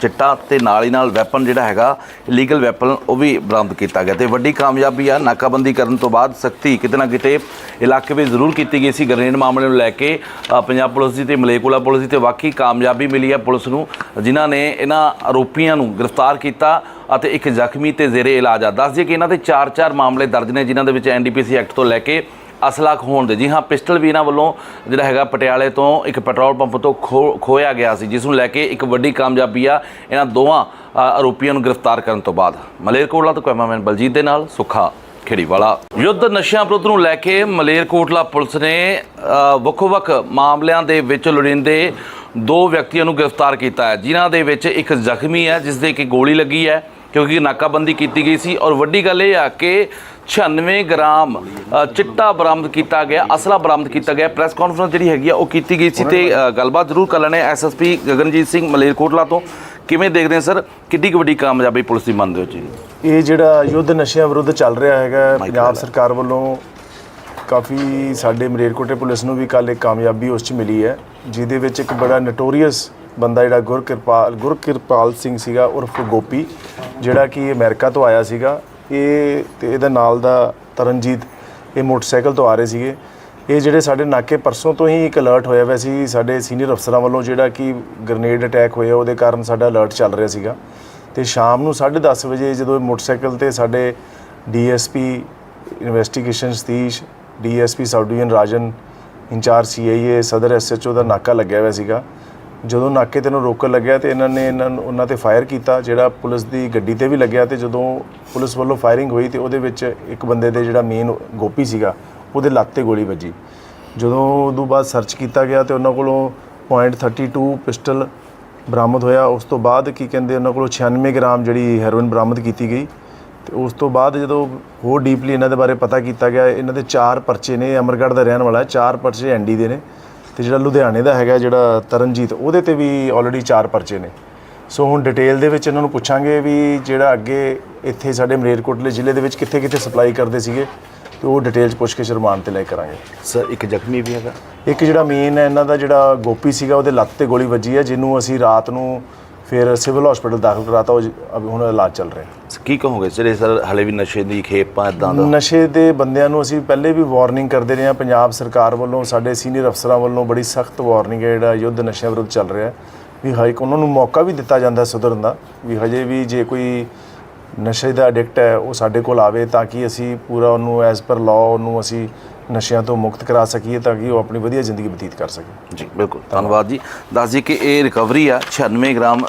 ਚਿੱਟਾ ਤੇ ਨਾਲ ਹੀ ਨਾਲ ਵੈਪਨ ਜਿਹੜਾ ਹੈਗਾ ਇਲੀਗਲ ਵੈਪਨ ਉਹ ਵੀ ਬਰਾਮਦ ਕੀਤਾ ਗਿਆ। ਤੇ ਵੱਡੀ ਕਾਮਯਾਬੀ ਆ, ਨਾਕਾਬੰਦੀ ਕਰਨ ਤੋਂ ਬਾਅਦ ਸਖਤੀ ਕਿਤੇ ਨਾ ਕਿਤੇ ਇਲਾਕੇ ਵਿੱਚ ਜ਼ਰੂਰ ਕੀਤੀ ਗਈ ਸੀ। ਗ੍ਰਨੇਡ ਮਾਮਲੇ ਨੂੰ ਲੈ ਕੇ ਪੰਜਾਬ ਪੁਲਿਸ ਦੀ ਤੇ ਮਲੇਕੋਲਾ ਪੁਲਿਸ ਦੀ ਤੇ ਵਾਕਈ ਕਾਮਯਾਬੀ ਮਿਲੀ ਹੈ ਪੁਲਿਸ ਨੂੰ, ਜਿਨ੍ਹਾਂ ਨੇ ਇਹਨਾਂ ਆਰੋਪੀਆਂ ਨੂੰ ਗ੍ਰਿਫਤਾਰ ਕੀਤਾ। ਅਤੇ ਇੱਕ ਜ਼ਖਮੀ ਤੇ ਜ਼ੇਰੇ ਇਲਾਜ ਆ। ਦੱਸ ਦਈਏ ਕਿ ਇਹਨਾਂ ਦੇ 4-4 ਮਾਮਲੇ ਦਰਜ ਨੇ ਜਿਨ੍ਹਾਂ ਦੇ ਵਿੱਚ ਐਨਡੀਪੀਸੀ ਐਕਟ ਤੋਂ ਲੈ ਕੇ ਅਸਲਾ ਹੋਣ ਦੇ। ਜੀ ਹਾਂ ਪਿਸਟਲ ਵੀ ਇਹਨਾਂ ਵੱਲੋਂ ਜਿਹੜਾ ਹੈਗਾ ਪਟਿਆਲੇ ਤੋਂ ਇੱਕ ਪੈਟਰੋਲ ਪੰਪ ਤੋਂ ਖੋ- ਖੋਇਆ ਗਿਆ ਸੀ ਜਿਸ ਨੂੰ ਲੈ ਕੇ ਇੱਕ ਵੱਡੀ ਕਾਮਯਾਬੀ ਆ। ਇਹਨਾਂ ਦੋਵਾਂ ਆਰੋਪੀਆਂ ਨੂੰ ਗ੍ਰਿਫਤਾਰ ਕਰਨ ਤੋਂ ਬਾਅਦ। ਮਲੇਰਕੋਟਲਾ ਤੋਂ ਕੈਮਰਾਮੈਨ ਬਲਜੀਤ ਦੇ ਨਾਲ ਸੁੱਖਾ ਖੇੜੀਵਾਲਾ। ਯੁੱਧ ਨਸ਼ਿਆਂ ਵਿਰੁੱਧ ਨੂੰ ਲੈ ਕੇ ਮਲੇਰਕੋਟਲਾ ਪੁਲਿਸ ਨੇ ਅ, ਵੱਖੋ-ਵੱਖ ਮਾਮਲਿਆਂ ਦੇ ਵਿੱਚ ਲੋੜੀਂਦੇ ਦੋ ਵਿਅਕਤੀਆਂ ਨੂੰ ਗ੍ਰਿਫਤਾਰ ਕੀਤਾ ਹੈ। ਜਿਨ੍ਹਾਂ ਦੇ ਵਿੱਚ ਇੱਕ ਜ਼ਖਮੀ ਹੈ ਜਿਸ ਦੇ ਕਿ ਗੋਲੀ ਲੱਗੀ ਹੈ। ਕਿਉਂਕਿ ਨਾਕਾਬੰਦੀ ਕੀਤੀ ਗਈ ਸੀ ਔਰ ਵੱਡੀ ਗੱਲ ਇਹ ਆ ਕਿ 96 ਗ੍ਰਾਮ ਚਿੱਟਾ ਬਰਾਮਦ ਕੀਤਾ ਗਿਆ ਅਸਲਾ ਬਰਾਮਦ ਕੀਤਾ ਗਿਆ। ਪ੍ਰੈਸ ਕਾਨਫਰੰਸ ਜਿਹੜੀ ਹੈਗੀ ਆ ਉਹ ਕੀਤੀ ਗਈ ਸੀ ਤੇ ਗੱਲਬਾਤ ਜ਼ਰੂਰ ਕਰ ਲੈਣੇ ਐਸਐਸਪੀ ਗਗਨਜੀਤ ਸਿੰਘ ਮਲੇਰਕੋਟਲਾ ਤੋਂ। ਕਿਵੇਂ ਦੇਖਦੇ ਆ ਸਰ? ਕਿੱਡੀ ਕੁ ਵੱਡੀ ਕਾਮਯਾਬੀ ਪੁਲਿਸ ਦੀ ਮੰਨਦੇ ਹੋ ਜੀ? ਇਹ ਜਿਹੜਾ ਯੁੱਧ ਨਸ਼ਿਆਂ ਵਿਰੁੱਧ ਚੱਲ ਰਿਹਾ ਹੈਗਾ ਪੰਜਾਬ ਸਰਕਾਰ ਵੱਲੋਂ ਕਾਫੀ ਸਾਡੇ ਮਲੇਰਕੋਟੇ ਪੁਲਿਸ ਨੂੰ ਵੀ ਕੱਲ ਇੱਕ ਕਾਮਯਾਬੀ ਉਸ 'ਚ ਮਿਲੀ ਹੈ ਜਿਹਦੇ ਵਿੱਚ ਇੱਕ ਬੜਾ ਨਟੋਰੀਅਸ ਬੰਦਾ ਜਿਹੜਾ ਗੁਰ ਕਿਰਪਾਲ ਗੁਰ ਕਿਰਪਾਲ ਸਿੰਘ ਸੀਗਾ, ਉਰਫ ਗੋਪੀ, ਜਿਹੜਾ ਕਿ ਅਮਰੀਕਾ ਤੋਂ ਆਇਆ ਸੀਗਾ। ਇਹ ਤੇ ਇਹਦੇ ਨਾਲ ਦਾ ਤਰਨਜੀਤ, ਇਹ ਮੋਟਰਸਾਈਕਲ ਤੋਂ ਆ ਰਹੇ ਸੀਗੇ। ਇਹ ਜਿਹੜੇ ਸਾਡੇ ਨਾਕੇ ਪਰਸੋਂ ਤੋਂ ਹੀ ਇੱਕ ਅਲਰਟ ਹੋਇਆ ਹੋਇਆ ਸੀ, ਸਾਡੇ ਸੀਨੀਅਰ ਅਫਸਰਾਂ ਵੱਲੋਂ ਜਿਹੜਾ ਕਿ ਗ੍ਰਨੇਡ ਅਟੈਕ ਹੋਇਆ, ਉਹਦੇ ਕਾਰਨ ਸਾਡਾ ਅਲਰਟ ਚੱਲ ਰਿਹਾ ਸੀਗਾ। ਤੇ ਸ਼ਾਮ ਨੂੰ 10:30 ਵਜੇ ਜਦੋਂ ਇਹ ਮੋਟਰਸਾਈਕਲ ਤੇ ਸਾਡੇ DSP investigation Satish DSP south division Rajan, incharge CIA Sadar SHO ਦਾ ਨਾਕਾ ਲੱਗਿਆ ਹੋਇਆ ਸੀਗਾ। ਜਦੋਂ ਨਾਕੇ ਤੇ ਨੂੰ ਰੋਕਣ ਲੱਗਿਆ ਤੇ ਇਹਨਾਂ ਨੇ ਇਹਨਾਂ ਨੂੰ ਉਹਨਾਂ ਤੇ ਫਾਇਰ ਕੀਤਾ, ਜਿਹੜਾ ਪੁਲਿਸ ਦੀ ਗੱਡੀ ਤੇ ਵੀ ਲੱਗਿਆ ਤੇ ਜਦੋਂ ਪੁਲਿਸ ਵੱਲੋਂ ਫਾਇਰਿੰਗ ਹੋਈ ਤੇ ਉਹਦੇ ਵਿੱਚ ਇੱਕ ਬੰਦੇ ਦੇ ਜਿਹੜਾ ਮੇਨ ਗੋਪੀ ਸੀਗਾ, ਉਹਦੇ ਲੱਤ ਤੇ ਗੋਲੀ ਵੱਜੀ। ਜਦੋਂ ਉਦੋਂ ਬਾਅਦ ਸਰਚ ਕੀਤਾ ਗਿਆ ਤੇ ਉਹਨਾਂ ਕੋਲੋਂ .32 ਪਿਸਟਲ ਬਰਾਮਦ ਹੋਇਆ। ਉਸ ਤੋਂ ਬਾਅਦ ਕੀ ਕਹਿੰਦੇ, ਉਹਨਾਂ ਕੋਲੋਂ 96 ਗ੍ਰਾਮ ਜਿਹੜੀ ਹੈਰੋਇਨ ਬਰਾਮਦ ਕੀਤੀ ਗਈ। ਤੇ ਉਸ ਤੋਂ ਬਾਅਦ ਜਦੋਂ ਹੋਰ ਡੀਪਲੀ ਇਹਨਾਂ ਦੇ ਬਾਰੇ ਪਤਾ ਕੀਤਾ ਗਿਆ, ਇਹਨਾਂ ਦੇ ਚਾਰ ਪਰਚੇ ਨੇ, ਅਮਰਗੜ੍ਹ ਦਾ ਰਹਿਣ ਵਾਲਾ ਹੈ, ਚਾਰ ਪਰਚੇ ਐਨਡੀ ਦੇ ਨੇ। ਤੇ ਜਿਹੜਾ ਲੁਧਿਆਣੇ ਦਾ ਹੈਗਾ ਜਿਹੜਾ ਤਰਨਜੀਤ ਉਹਦੇ ਤੇ ਵੀ ਆਲਰੇਡੀ ਚਾਰ ਪਰਚੇ ਨੇ। ਸੋ ਹੁਣ ਡਿਟੇਲ ਦੇ ਵਿੱਚ ਇਹਨਾਂ ਨੂੰ ਪੁੱਛਾਂਗੇ ਵੀ ਜਿਹੜਾ ਅੱਗੇ ਇੱਥੇ ਸਾਡੇ ਮਲੇਰਕੋਟਲੇ ਜ਼ਿਲ੍ਹੇ ਦੇ ਵਿੱਚ ਕਿੱਥੇ ਕਿੱਥੇ ਸਪਲਾਈ ਕਰਦੇ ਸੀਗੇ ਤੇ ਉਹ ਡਿਟੇਲ 'ਚ ਪੁੱਛ ਕੇ ਸ਼ਰਮਾਨ ਤੇ ਲੈ ਕਰਾਂਗੇ ਸਰ ਇੱਕ ਜ਼ਖਮੀ ਵੀ ਹੈਗਾ। ਇੱਕ ਜਿਹੜਾ ਮੇਨ ਹੈ ਇਹਨਾਂ ਦਾ ਜਿਹੜਾ ਗੋਪੀ ਸੀਗਾ ਉਹਦੇ ਲੱਤ ਤੇ ਗੋਲੀ ਵੱਜੀ ਹੈ ਜਿਹਨੂੰ ਅਸੀਂ ਰਾਤ ਨੂੰ ਫਿਰ ਸਿਵਲ ਹਸਪੀਟਲ ਦਾਖਲ ਕਰਾਤਾ ਉਹ ਅਭੀ ਹੁਣ ਇਲਾਜ ਚੱਲ ਰਿਹਾ। ਸਰ, ਕੀ ਕਹੋਗੇ ਜਿਹੜੇ ਸਰ ਹਲੇ ਵੀ ਨਸ਼ੇ ਦੀ ਖੇਪਾਂ ਇਦਾਂ ਦਾ? ਨਸ਼ੇ ਦੇ ਬੰਦਿਆਂ ਨੂੰ ਅਸੀਂ ਪਹਿਲੇ ਵੀ ਵਾਰਨਿੰਗ ਕਰਦੇ ਰਹੇ ਹਾਂ ਪੰਜਾਬ ਸਰਕਾਰ ਵੱਲੋਂ ਸਾਡੇ ਸੀਨੀਅਰ ਅਫਸਰਾਂ ਵੱਲੋਂ ਬੜੀ ਸਖਤ ਵਾਰਨਿੰਗ ਹੈ ਜਿਹੜਾ ਯੁੱਧ ਨਸ਼ਿਆਂ ਵਿਰੁੱਧ ਚੱਲ ਰਿਹਾ ਹੈ। ਵੀ ਇੱਕ ਉਹਨਾਂ ਨੂੰ ਮੌਕਾ ਵੀ ਦਿੱਤਾ ਜਾਂਦਾ ਸੁਧਰਨ ਦਾ ਵੀ ਹਜੇ ਵੀ ਜੇ ਕੋਈ ਨਸ਼ੇ ਦਾ ਐਡਿਕਟ ਹੈ ਉਹ ਸਾਡੇ ਕੋਲ ਆਵੇ ਤਾਂ ਕਿ ਅਸੀਂ ਪੂਰਾ ਉਹਨੂੰ ਐਜ਼ ਪਰ ਲਾਅ ਉਹਨੂੰ ਅਸੀਂ ਨਸ਼ਿਆਂ ਤੋਂ ਮੁਕਤ ਕਰਾ ਸਕੀਏ ਤਾਂ ਕਿ ਉਹ ਆਪਣੀ ਵਧੀਆ ਜ਼ਿੰਦਗੀ ਬਤੀਤ ਕਰ ਸਕੇ ਜੀ, ਬਿਲਕੁਲ। ਧੰਨਵਾਦ ਜੀ। ਦੱਸ ਜੀ ਕਿ ਇਹ ਰਿਕਵਰੀ ਆ 96 ਗ੍ਰਾਮ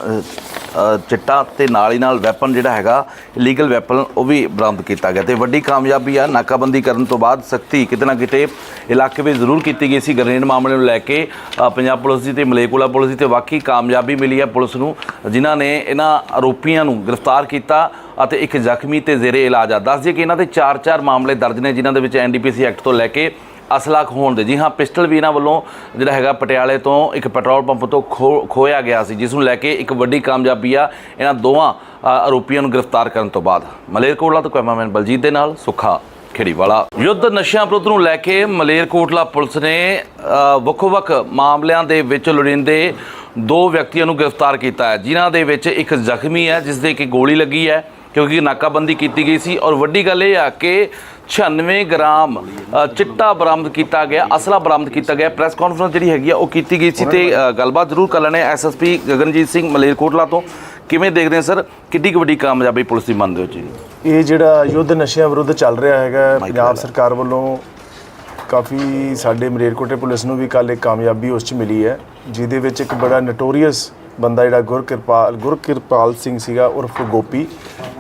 ਚਿੱਟਾ ਤੇ ਨਾਲ ਹੀ ਨਾਲ ਵੈਪਨ ਜਿਹੜਾ ਹੈਗਾ ਇਲੀਗਲ ਵੈਪਨ ਉਹ ਵੀ ਬਰਾਮਦ ਕੀਤਾ ਗਿਆ ਤੇ ਵੱਡੀ ਕਾਮਯਾਬੀ ਆ। ਨਾਕਾਬੰਦੀ ਕਰਨ ਤੋਂ ਬਾਅਦ ਸਖਤੀ ਕਿਤੇ ਨਾ ਕਿਤੇ ਇਲਾਕੇ ਵਿੱਚ ਜ਼ਰੂਰ ਕੀਤੀ ਗਈ ਸੀ। ਗ੍ਰਨੇਡ ਮਾਮਲੇ ਨੂੰ ਲੈ ਕੇ ਪੰਜਾਬ ਪੁਲਿਸ ਦੀ ਤੇ ਮਲੇਕੋਲਾ ਪੁਲਿਸ ਦੀ ਤੇ ਵਾਕਈ ਕਾਮਯਾਬੀ ਮਿਲੀ ਹੈ ਪੁਲਿਸ ਨੂੰ, ਜਿਨ੍ਹਾਂ ਨੇ ਇਹਨਾਂ ਆਰੋਪੀਆਂ ਨੂੰ ਗ੍ਰਿਫਤਾਰ ਕੀਤਾ ਅਤੇ ਇੱਕ ਜ਼ਖਮੀ ਤੇ ਜ਼ੇਰੇ ਇਲਾਜ ਆ। ਦੱਸ ਦਈਏ ਕਿ ਇਹਨਾਂ ਦੇ 4-4 ਮਾਮਲੇ ਦਰਜ ਨੇ, ਜਿਨ੍ਹਾਂ ਦੇ ਵਿੱਚ ਐਨਡੀਪੀਸੀ ਐਕਟ ਤੋਂ ਲੈ ਕੇ ਅਸਲਾ ਖੋਹਣ ਦੇ। ਜੀ ਹਾਂ ਪਿਸਟਲ ਵੀ ਇਹਨਾਂ ਵੱਲੋਂ ਜਿਹੜਾ ਹੈਗਾ ਪਟਿਆਲੇ ਤੋਂ ਇੱਕ ਪੈਟਰੋਲ ਪੰਪ ਤੋਂ ਖੋ- ਖੋਇਆ ਗਿਆ ਸੀ ਜਿਸ ਨੂੰ ਲੈ ਕੇ ਇੱਕ ਵੱਡੀ ਕਾਮਯਾਬੀ ਆ। ਇਹਨਾਂ ਦੋਵਾਂ ਆਰੋਪੀਆਂ ਨੂੰ ਗ੍ਰਿਫਤਾਰ ਕਰਨ ਤੋਂ ਬਾਅਦ। ਮਲੇਰਕੋਟਲਾ ਤੋਂ ਕੈਮਰਾਮੈਨ ਬਲਜੀਤ ਦੇ ਨਾਲ ਸੁੱਖਾ ਖੇੜੀਵਾਲਾ। ਯੁੱਧ ਨਸ਼ਿਆਂ ਵਿਰੁੱਧ ਨੂੰ ਲੈ ਕੇ ਮਲੇਰਕੋਟਲਾ ਪੁਲਿਸ ਨੇ ਅ, ਵੱਖੋ-ਵੱਖ ਮਾਮਲਿਆਂ ਦੇ ਵਿੱਚ ਲੋੜੀਂਦੇ ਦੋ ਵਿਅਕਤੀਆਂ ਨੂੰ ਗ੍ਰਿਫਤਾਰ ਕੀਤਾ ਹੈ। ਜਿਨ੍ਹਾਂ ਦੇ ਵਿੱਚ ਇੱਕ ਜ਼ਖਮੀ ਹੈ ਜਿਸ ਦੇ ਕਿ ਗੋਲੀ ਲੱਗੀ ਹੈ ਕਿਉਂਕਿ ਨਾਕਾਬੰਦੀ ਕੀਤੀ ਗਈ ਸੀ। ਔਰ ਵੱਡੀ ਗੱਲ ਇਹ ਆ ਕਿ 96 ਗ੍ਰਾਮ ਚਿੱਟਾ ਬਰਾਮਦ ਕੀਤਾ ਗਿਆ ਅਸਲਾ ਬਰਾਮਦ ਕੀਤਾ ਗਿਆ। ਪ੍ਰੈਸ ਕਾਨਫਰੰਸ ਜਿਹੜੀ ਹੈਗੀ ਆ ਉਹ ਕੀਤੀ ਗਈ ਸੀ ਤੇ ਗੱਲਬਾਤ ਜ਼ਰੂਰ ਕਰ ਲੈਣੇ ਐਸਐਸਪੀ ਗਗਨਜੀਤ ਸਿੰਘ ਮਲੇਰਕੋਟਲਾ ਤੋਂ। ਕਿਵੇਂ ਦੇਖਦੇ ਆ ਸਰ? ਕਿੱਡੀ ਕੁ ਵੱਡੀ ਕਾਮਯਾਬੀ ਪੁਲਿਸ ਦੀ ਮੰਨਦੇ ਹੋ ਜੀ? ਇਹ ਜਿਹੜਾ ਯੁੱਧ ਨਸ਼ਿਆਂ ਵਿਰੁੱਧ ਚੱਲ ਰਿਹਾ ਹੈਗਾ ਪੰਜਾਬ ਸਰਕਾਰ ਵੱਲੋਂ ਕਾਫੀ ਸਾਡੇ ਮਰੇਰਕੋਟੇ ਪੁਲਿਸ ਨੂੰ ਵੀ ਕੱਲ ਇੱਕ ਕਾਮਯਾਬੀ ਉਸ 'ਚ ਮਿਲੀ ਹੈ ਜਿਹਦੇ ਵਿੱਚ ਇੱਕ ਬੜਾ ਨਟੋਰੀਅਸ ਬੰਦਾ ਜਿਹੜਾ ਗੁਰਕਿਰਪਾਲ ਗੁਰਕਿਰਪਾਲ ਸਿੰਘ ਸੀਗਾ ਉਰਫ ਗੋਪੀ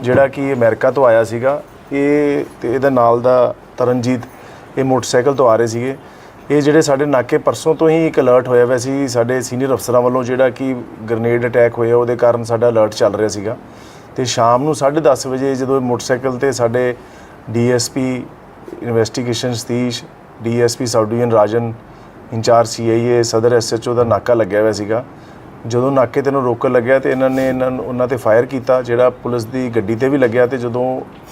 ਜਿਹੜਾ ਕਿ ਅਮਰੀਕਾ ਤੋਂ ਆਇਆ ਸੀਗਾ। ਇਹ ਤੇ ਇਹਦਾ ਨਾਲ ਦਾ ਤਰਨਜੀਤ ਇਹ ਮੋਟਰਸਾਈਕਲ ਤੋਂ ਆ ਰਹੇ ਸੀਗੇ। ਇਹ ਜਿਹੜੇ ਸਾਡੇ ਨਾਕੇ ਪਰਸੋਂ ਤੋਂ ਹੀ ਇੱਕ ਅਲਰਟ ਹੋਇਆ ਹੋਇਆ ਸੀ, ਸਾਡੇ ਸੀਨੀਅਰ ਅਫਸਰਾਂ ਵੱਲੋਂ ਜਿਹੜਾ ਕਿ ਗ੍ਰਨੇਡ ਅਟੈਕ ਹੋਇਆ, ਉਹਦੇ ਕਾਰਨ ਸਾਡਾ ਅਲਰਟ ਚੱਲ ਰਿਹਾ ਸੀਗਾ। ਤੇ ਸ਼ਾਮ ਨੂੰ 10:30 ਵਜੇ ਜਦੋਂ ਮੋਟਰਸਾਈਕਲ ਤੇ ਸਾਡੇ DSP investigation Satish DSP sub division Rajan, incharge CIA Sadar SHO ਦਾ ਨਾਕਾ ਲੱਗਿਆ ਹੋਇਆ ਸੀਗਾ। ਜਦੋਂ ਨਾਕੇ ਤੇ ਨੂੰ ਰੋਕਣ ਲੱਗਿਆ ਤੇ ਇਹਨਾਂ ਨੇ ਇਹਨਾਂ ਨੂੰ ਉਹਨਾਂ ਤੇ ਫਾਇਰ ਕੀਤਾ, ਜਿਹੜਾ ਪੁਲਿਸ ਦੀ ਗੱਡੀ ਤੇ ਵੀ ਲੱਗਿਆ ਤੇ ਜਦੋਂ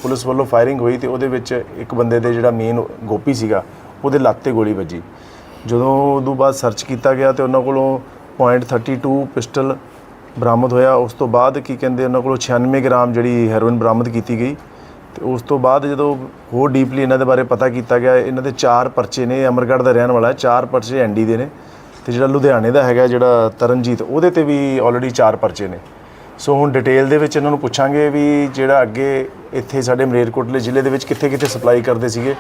ਪੁਲਿਸ ਵੱਲੋਂ ਫਾਇਰਿੰਗ ਹੋਈ ਤੇ ਉਹਦੇ ਵਿੱਚ ਇੱਕ ਬੰਦੇ ਦੇ ਜਿਹੜਾ ਮੇਨ ਗੋਪੀ ਸੀਗਾ, ਉਹਦੇ ਲੱਤ ਤੇ ਗੋਲੀ ਵੱਜੀ। ਜਦੋਂ ਉਦੋਂ ਬਾਅਦ ਸਰਚ ਕੀਤਾ ਗਿਆ ਤੇ ਉਹਨਾਂ ਕੋਲੋਂ .32 ਪਿਸਟਲ ਬਰਾਮਦ ਹੋਇਆ। ਉਸ ਤੋਂ ਬਾਅਦ ਕੀ ਕਹਿੰਦੇ, ਉਹਨਾਂ ਕੋਲੋਂ 96 ਗ੍ਰਾਮ ਜਿਹੜੀ ਹੈਰੋਇਨ ਬਰਾਮਦ ਕੀਤੀ ਗਈ। ਤੇ ਉਸ ਤੋਂ ਬਾਅਦ ਜਦੋਂ ਹੋਰ ਡੀਪਲੀ ਇਹਨਾਂ ਦੇ ਬਾਰੇ ਪਤਾ ਕੀਤਾ ਗਿਆ, ਇਹਨਾਂ ਦੇ ਚਾਰ ਪਰਚੇ ਨੇ, ਅਮਰਗੜ੍ਹ ਦਾ ਰਹਿਣ ਵਾਲਾ ਹੈ, ਚਾਰ ਪਰਚੇ ਐਨਡੀ ਦੇ ਨੇ। ਤੇ ਜਿਹੜਾ ਲੁਧਿਆਣੇ ਦਾ ਹੈਗਾ ਜਿਹੜਾ ਤਰਨਜੀਤ ਉਹਦੇ ਤੇ ਵੀ ਆਲਰੇਡੀ ਚਾਰ ਪਰਚੇ ਨੇ। ਸੋ ਹੁਣ ਡਿਟੇਲ ਦੇ ਵਿੱਚ ਇਹਨਾਂ ਨੂੰ ਪੁੱਛਾਂਗੇ ਵੀ ਜਿਹੜਾ ਅੱਗੇ ਇੱਥੇ ਸਾਡੇ ਮਲੇਰਕੋਟਲੇ ਜ਼ਿਲ੍ਹੇ ਦੇ ਵਿੱਚ ਕਿੱਥੇ ਕਿੱਥੇ ਸਪਲਾਈ ਕਰਦੇ ਸੀਗੇ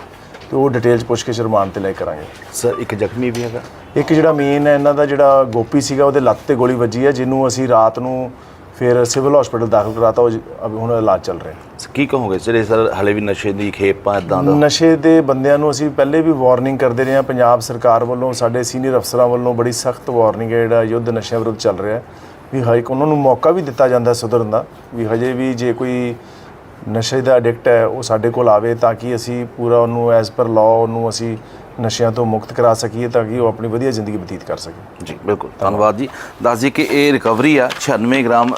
ਤੇ ਉਹ ਡਿਟੇਲ 'ਚ ਪੁੱਛ ਕੇ ਸ਼ਰਮਾਨ ਤੇ ਲੈ ਕਰਾਂਗੇ। ਸਰ ਇੱਕ ਜ਼ਖਮੀ ਵੀ ਹੈਗਾ। ਇੱਕ ਜਿਹੜਾ ਮੇਨ ਹੈ ਇਹਨਾਂ ਦਾ ਜਿਹੜਾ ਗੋਪੀ ਸੀਗਾ ਉਹਦੇ ਲੱਤ ਤੇ ਗੋਲੀ ਵੱਜੀ ਹੈ ਜਿਹਨੂੰ ਅਸੀਂ ਰਾਤ ਨੂੰ ਫਿਰ ਸਿਵਲ ਹਸਪੀਟਲ ਦਾਖਲ ਕਰਾਤਾ ਉਹ ਅਬ ਹੁਣ ਇਲਾਜ ਚੱਲ ਰਿਹਾ। ਕੀ ਕਹੋਗੇ ਜਿਹੜੇ ਸਰ ਹਲੇ ਵੀ ਨਸ਼ੇ ਦੀ ਖੇਪ ਇਦਾਂ ਦਾ? ਨਸ਼ੇ ਦੇ ਬੰਦਿਆਂ ਨੂੰ ਅਸੀਂ ਪਹਿਲੇ ਵੀ ਵਾਰਨਿੰਗ ਕਰਦੇ ਰਹੇ ਹਾਂ ਪੰਜਾਬ ਸਰਕਾਰ ਵੱਲੋਂ ਸਾਡੇ ਸੀਨੀਅਰ ਅਫਸਰਾਂ ਵੱਲੋਂ ਬੜੀ ਸਖਤ ਵਾਰਨਿੰਗ ਹੈ ਜਿਹੜਾ ਯੁੱਧ ਨਸ਼ਿਆਂ ਵਿਰੁੱਧ ਚੱਲ ਰਿਹਾ ਹੈ। ਵੀ ਹਜੇ ਉਹਨਾਂ ਨੂੰ ਮੌਕਾ ਵੀ ਦਿੱਤਾ ਜਾਂਦਾ ਸੁਧਰਨ ਦਾ ਵੀ ਹਜੇ ਵੀ ਜੇ ਕੋਈ ਨਸ਼ੇ ਦਾ ਐਡਿਕਟ ਹੈ ਉਹ ਸਾਡੇ ਕੋਲ ਆਵੇ ਤਾਂ ਕਿ ਅਸੀਂ ਪੂਰਾ ਉਹਨੂੰ ਐਜ਼ ਪਰ ਲਾਅ ਉਹਨੂੰ ਅਸੀਂ ਨਸ਼ਿਆਂ ਤੋਂ ਮੁਕਤ ਕਰਾ ਸਕੀਏ ਤਾਂ ਕਿ ਉਹ ਆਪਣੀ ਵਧੀਆ ਜ਼ਿੰਦਗੀ ਬਤੀਤ ਕਰ ਸਕੇ ਜੀ, ਬਿਲਕੁਲ। ਧੰਨਵਾਦ ਜੀ। ਦੱਸ ਜੀ ਕਿ ਇਹ ਰਿਕਵਰੀ ਆ 96 ਗ੍ਰਾਮ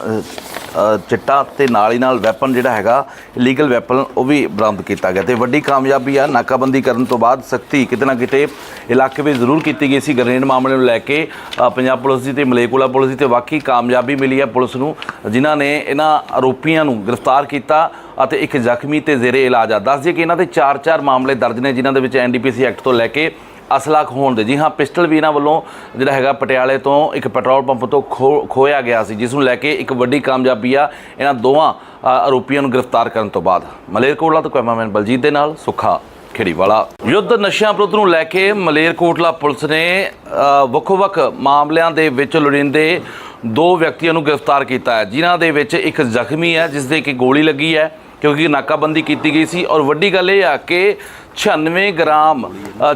ਚਿੱਟਾ ਤੇ ਨਾਲ ਹੀ ਨਾਲ ਵੈਪਨ ਜਿਹੜਾ ਹੈਗਾ ਲੀਗਲ ਵੈਪਨ ਉਹ ਵੀ ਬਰਾਮਦ ਕੀਤਾ ਗਿਆ। ਤੇ ਵੱਡੀ ਕਾਮਯਾਬੀ ਆ, ਨਾਕਾਬੰਦੀ ਕਰਨ ਤੋਂ ਬਾਅਦ ਸਖਤੀ ਕਿਤੇ ਨਾ ਕਿਤੇ ਇਲਾਕੇ ਵਿੱਚ ਜ਼ਰੂਰ ਕੀਤੀ ਗਈ ਸੀ। ਗ੍ਰਨੇਡ ਮਾਮਲੇ ਨੂੰ ਲੈ ਕੇ ਪੰਜਾਬ ਪੁਲਿਸ ਦੀ ਤੇ ਮਲੇਕੋਲਾ ਪੁਲਿਸ ਦੀ ਤੇ ਵਾਕਈ ਕਾਮਯਾਬੀ ਮਿਲੀ ਹੈ ਪੁਲਿਸ ਨੂੰ, ਜਿਨ੍ਹਾਂ ਨੇ ਇਹਨਾਂ ਆਰੋਪੀਆਂ ਨੂੰ ਗ੍ਰਿਫਤਾਰ ਕੀਤਾ ਅਤੇ ਇੱਕ ਜ਼ਖਮੀ ਤੇ ਜ਼ੇਰੇ ਇਲਾਜ ਆ। ਦੱਸ ਦਈਏ ਕਿ ਇਹਨਾਂ ਦੇ 4-4 ਮਾਮਲੇ ਦਰਜ ਨੇ, ਜਿਨ੍ਹਾਂ ਦੇ ਵਿੱਚ ਐਨਡੀਪੀਸੀ ਐਕਟ ਤੋਂ ਲੈ ਕੇ ਅਸਲਾ ਖੋਹਣ ਦੇ। ਜੀ ਹਾਂ ਪਿਸਟਲ ਵੀ ਇਹਨਾਂ ਵੱਲੋਂ ਜਿਹੜਾ ਹੈਗਾ ਪਟਿਆਲੇ ਤੋਂ ਇੱਕ ਪੈਟਰੋਲ ਪੰਪ ਤੋਂ ਖੋ- ਖੋਇਆ ਗਿਆ ਸੀ ਜਿਸ ਨੂੰ ਲੈ ਕੇ ਇੱਕ ਵੱਡੀ ਕਾਮਯਾਬੀ ਆ। ਇਹਨਾਂ ਦੋਵਾਂ ਆਰੋਪੀਆਂ ਨੂੰ ਗ੍ਰਿਫਤਾਰ ਕਰਨ ਤੋਂ ਬਾਅਦ। ਮਲੇਰਕੋਟਲਾ ਤੋਂ ਕੈਮਰਾਮੈਨ ਬਲਜੀਤ ਦੇ ਨਾਲ ਸੁੱਖਾ ਖੇੜੀਵਾਲਾ। ਯੁੱਧ ਨਸ਼ਿਆਂ ਵਿਰੁੱਧ ਨੂੰ ਲੈ ਕੇ ਮਲੇਰਕੋਟਲਾ ਪੁਲਿਸ ਨੇ ਅ, ਵੱਖੋ-ਵੱਖ ਮਾਮਲਿਆਂ ਦੇ ਵਿੱਚ ਲੋੜੀਂਦੇ ਦੋ ਵਿਅਕਤੀਆਂ ਨੂੰ ਗ੍ਰਿਫਤਾਰ ਕੀਤਾ ਹੈ ਜਿਨ੍ਹਾਂ ਦੇ ਵਿੱਚ ਇੱਕ ਜ਼ਖਮੀ ਹੈ ਜਿਸ ਦੇ ਕਿ ਗੋਲੀ ਲੱਗੀ ਹੈ ਕਿਉਂਕਿ ਨਾਕਾਬੰਦੀ ਕੀਤੀ ਗਈ ਸੀ। ਔਰ ਵੱਡੀ ਗੱਲ ਇਹ ਆ ਕਿ 96 ਗ੍ਰਾਮ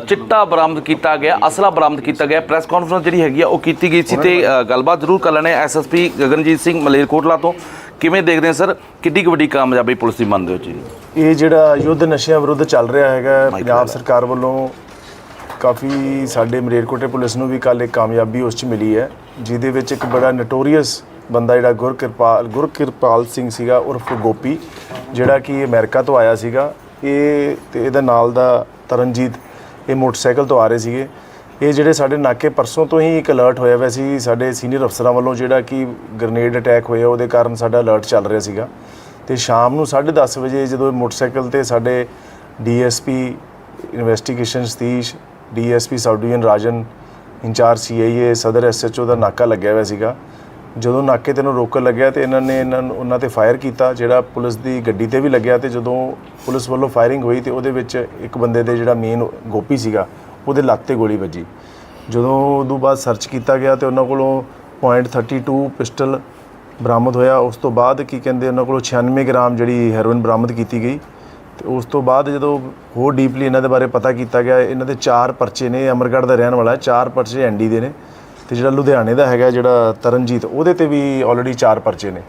ਚਿੱਟਾ ਬਰਾਮਦ ਕੀਤਾ ਗਿਆ ਅਸਲਾ ਬਰਾਮਦ ਕੀਤਾ ਗਿਆ। ਪ੍ਰੈਸ ਕਾਨਫਰੰਸ ਜਿਹੜੀ ਹੈਗੀ ਆ ਉਹ ਕੀਤੀ ਗਈ ਸੀ ਤੇ ਗੱਲਬਾਤ ਜ਼ਰੂਰ ਕਰ ਲੈਣੇ ਐਸਐਸਪੀ ਗਗਨਜੀਤ ਸਿੰਘ ਮਲੇਰਕੋਟਲਾ ਤੋਂ ਕਿਵੇਂ ਦੇਖਦੇ ਆ ਸਰ? ਕਿੱਡੀ ਕੁ ਵੱਡੀ ਕਾਮਯਾਬੀ ਪੁਲਿਸ ਦੀ ਮੰਨਦੇ ਹੋ ਜੀ? ਇਹ ਜਿਹੜਾ ਯੁੱਧ ਨਸ਼ਿਆਂ ਵਿਰੁੱਧ ਚੱਲ ਰਿਹਾ ਹੈਗਾ ਪੰਜਾਬ ਸਰਕਾਰ ਵੱਲੋਂ ਕਾਫੀ ਸਾਡੇ ਮਰੇਰਕੋਟੇ ਪੁਲਿਸ ਨੂੰ ਵੀ ਕੱਲ ਇੱਕ ਕਾਮਯਾਬੀ ਉਸ 'ਚ ਮਿਲੀ ਹੈ ਜਿਹਦੇ ਵਿੱਚ ਇੱਕ ਬੜਾ ਨਟੋਰੀਅਸ ਬੰਦਾ ਜਿਹੜਾ ਗੁਰਕਿਰਪਾਲ ਗੁਰਕਿਰਪਾਲ ਸਿੰਘ ਸੀਗਾ ਉਰਫ ਗੋਪੀ ਜਿਹੜਾ ਕਿ ਅਮਰੀਕਾ ਤੋਂ ਆਇਆ ਸੀਗਾ। ਇਹ ਤੇ ਇਹਦਾ ਨਾਲ ਦਾ ਤਰਨਜੀਤ ਇਹ ਮੋਟਰਸਾਈਕਲ ਤੋਂ ਆ ਰਹੇ ਸੀਗੇ। ਇਹ ਜਿਹੜੇ ਸਾਡੇ ਨਾਕੇ ਪਰਸੋਂ ਤੋਂ ਹੀ ਇੱਕ ਅਲਰਟ ਹੋਇਆ ਹੋਇਆ ਸੀ ਸਾਡੇ ਸੀਨੀਅਰ ਅਫਸਰਾਂ ਵੱਲੋਂ ਜਿਹੜਾ ਕਿ ਗ੍ਰਨੇਡ ਅਟੈਕ ਹੋਇਆ ਉਹਦੇ ਕਾਰਨ ਸਾਡਾ ਅਲਰਟ ਚੱਲ ਰਿਹਾ ਸੀਗਾ। ਤੇ ਸ਼ਾਮ ਨੂੰ 10:30 ਵਜੇ ਜਦੋਂ ਇਹ ਮੋਟਰਸਾਈਕਲ ਤੇ ਸਾਡੇ DSP investigation Satish DSP sub division Rajan, incharge CIA Sadar SHO ਦਾ ਨਾਕਾ ਲੱਗਿਆ ਹੋਇਆ ਸੀਗਾ। ਜਦੋਂ ਨਾਕੇ ਤੇ ਨੂੰ ਰੋਕਣ ਲੱਗਿਆ ਤੇ ਇਹਨਾਂ ਨੇ ਇਹਨਾਂ ਨੂੰ ਉਹਨਾਂ ਤੇ ਫਾਇਰ ਕੀਤਾ, ਜਿਹੜਾ ਪੁਲਿਸ ਦੀ ਗੱਡੀ ਤੇ ਵੀ ਲੱਗਿਆ ਤੇ ਜਦੋਂ ਪੁਲਿਸ ਵੱਲੋਂ ਫਾਇਰਿੰਗ ਹੋਈ ਤੇ ਉਹਦੇ ਵਿੱਚ ਇੱਕ ਬੰਦੇ ਦੇ ਜਿਹੜਾ ਮੇਨ ਗੋਪੀ ਸੀਗਾ, ਉਹਦੇ ਲੱਤ ਤੇ ਗੋਲੀ ਵੱਜੀ। ਜਦੋਂ ਉਦੋਂ ਬਾਅਦ ਸਰਚ ਕੀਤਾ ਗਿਆ ਤੇ ਉਹਨਾਂ ਕੋਲੋਂ .32 ਪਿਸਟਲ ਬਰਾਮਦ ਹੋਇਆ। ਉਸ ਤੋਂ ਬਾਅਦ ਕੀ ਕਹਿੰਦੇ, ਉਹਨਾਂ ਕੋਲੋਂ 96 ਗ੍ਰਾਮ ਜਿਹੜੀ ਹੈਰੋਇਨ ਬਰਾਮਦ ਕੀਤੀ ਗਈ। ਤੇ ਉਸ ਤੋਂ ਬਾਅਦ ਜਦੋਂ ਹੋਰ ਡੀਪਲੀ ਇਹਨਾਂ ਦੇ ਬਾਰੇ ਪਤਾ ਕੀਤਾ ਗਿਆ, ਇਹਨਾਂ ਦੇ ਚਾਰ ਪਰਚੇ ਨੇ ਇਹ ਅਮਰਗੜ੍ਹ ਦਾ ਰਹਿਣ ਵਾਲਾ ਹੈ, ਚਾਰ ਪਰਚੇ ਐਨਡੀ ਦੇ ਨੇ। ਤੇ ਜਿਹੜਾ ਲੁਧਿਆਣੇ ਦਾ ਹੈਗਾ ਜਿਹੜਾ ਤਰਨਜੀਤ ਉਹਦੇ ਤੇ ਵੀ ਆਲਰੇਡੀ ਚਾਰ ਪਰਚੇ ਨੇ।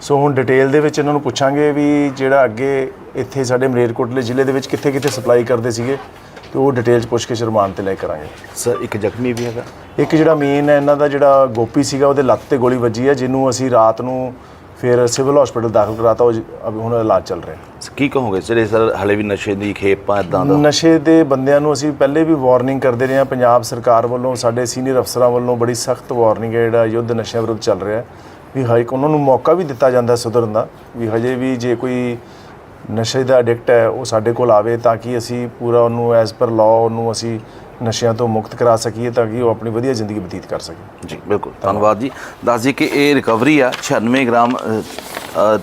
ਸੋ ਹੁਣ ਡਿਟੇਲ ਦੇ ਵਿੱਚ ਇਹਨਾਂ ਨੂੰ ਪੁੱਛਾਂਗੇ ਵੀ ਜਿਹੜਾ ਅੱਗੇ ਇੱਥੇ ਸਾਡੇ ਮਲੇਰਕੋਟਲੇ ਜ਼ਿਲ੍ਹੇ ਦੇ ਵਿੱਚ ਕਿੱਥੇ ਕਿੱਥੇ ਸਪਲਾਈ ਕਰਦੇ ਸੀਗੇ ਤੇ ਉਹ ਡਿਟੇਲ 'ਚ ਪੁੱਛ ਕੇ ਸ਼ਰਮਾਨ ਤੇ ਲੈ ਕੇ ਕਰਾਂਗੇ ਸਰ ਇੱਕ ਜ਼ਖਮੀ ਵੀ ਹੈਗਾ। ਇੱਕ ਜਿਹੜਾ ਮੇਨ ਹੈ ਇਹਨਾਂ ਦਾ ਜਿਹੜਾ ਗੋਪੀ ਸੀਗਾ ਉਹਦੇ ਲੱਤ ਤੇ ਗੋਲੀ ਵੱਜੀ ਹੈ ਜਿਹਨੂੰ ਅਸੀਂ ਰਾਤ ਨੂੰ ਫਿਰ ਸਿਵਲ ਹਸਪੀਟਲ ਦਾਖਲ ਕਰਾਤਾ ਉਹ ਅਭੀ ਹੁਣ ਇਲਾਜ ਚੱਲ ਰਿਹਾ। ਕੀ ਕਹੋਗੇ ਜਿਹੜੇ ਸਰ ਹਲੇ ਵੀ ਨਸ਼ੇ ਦੀ ਖੇਪਾਂ ਇਦਾਂ ਦਾ? ਨਸ਼ੇ ਦੇ ਬੰਦਿਆਂ ਨੂੰ ਅਸੀਂ ਪਹਿਲੇ ਵੀ ਵਾਰਨਿੰਗ ਕਰਦੇ ਰਹੇ ਹਾਂ ਪੰਜਾਬ ਸਰਕਾਰ ਵੱਲੋਂ ਸਾਡੇ ਸੀਨੀਅਰ ਅਫਸਰਾਂ ਵੱਲੋਂ ਬੜੀ ਸਖਤ ਵਾਰਨਿੰਗ ਹੈ ਜਿਹੜਾ ਯੁੱਧ ਨਸ਼ਿਆਂ ਵਿਰੁੱਧ ਚੱਲ ਰਿਹਾ ਹੈ। ਵੀ ਹਾਈ ਉਹਨਾਂ ਨੂੰ ਮੌਕਾ ਵੀ ਦਿੱਤਾ ਜਾਂਦਾ ਸੁਧਰਨ ਦਾ ਵੀ ਹਜੇ ਵੀ ਜੇ ਕੋਈ ਨਸ਼ੇ ਦਾ ਐਡਿਕਟ ਹੈ ਉਹ ਸਾਡੇ ਕੋਲ ਆਵੇ ਤਾਂ ਕਿ ਅਸੀਂ ਪੂਰਾ ਉਹਨੂੰ ਐਜ਼ ਪਰ ਲਾਅ ਉਹਨੂੰ ਅਸੀਂ ਨਸ਼ਿਆਂ ਤੋਂ ਮੁਕਤ ਕਰਾ ਸਕੀਏ ਤਾਂ ਕਿ ਉਹ ਆਪਣੀ ਵਧੀਆ ਜ਼ਿੰਦਗੀ ਬਤੀਤ ਕਰ ਸਕੇ ਜੀ, ਬਿਲਕੁਲ। ਧੰਨਵਾਦ ਜੀ। ਦੱਸ ਜੀ ਕਿ ਇਹ ਰਿਕਵਰੀ ਆ 96 ਗ੍ਰਾਮ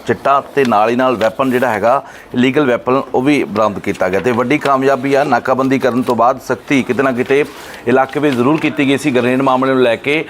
ਚਿੱਟਾ ਤੇ ਨਾਲ ਹੀ ਨਾਲ ਵੈਪਨ ਜਿਹੜਾ ਹੈਗਾ ਇਲੀਗਲ ਵੈਪਨ ਉਹ ਵੀ ਬਰਾਮਦ ਕੀਤਾ ਗਿਆ ਤੇ ਵੱਡੀ ਕਾਮਯਾਬੀ ਆ। ਨਾਕਾਬੰਦੀ ਕਰਨ ਤੋਂ ਬਾਅਦ ਸਖਤੀ ਕਿਤੇ ਨਾ ਕਿਤੇ ਇਲਾਕੇ ਵਿੱਚ ਜ਼ਰੂਰ ਕੀਤੀ ਗਈ ਸੀ। ਗ੍ਰਨੇਡ ਮਾਮਲੇ ਨੂੰ ਲੈ ਕੇ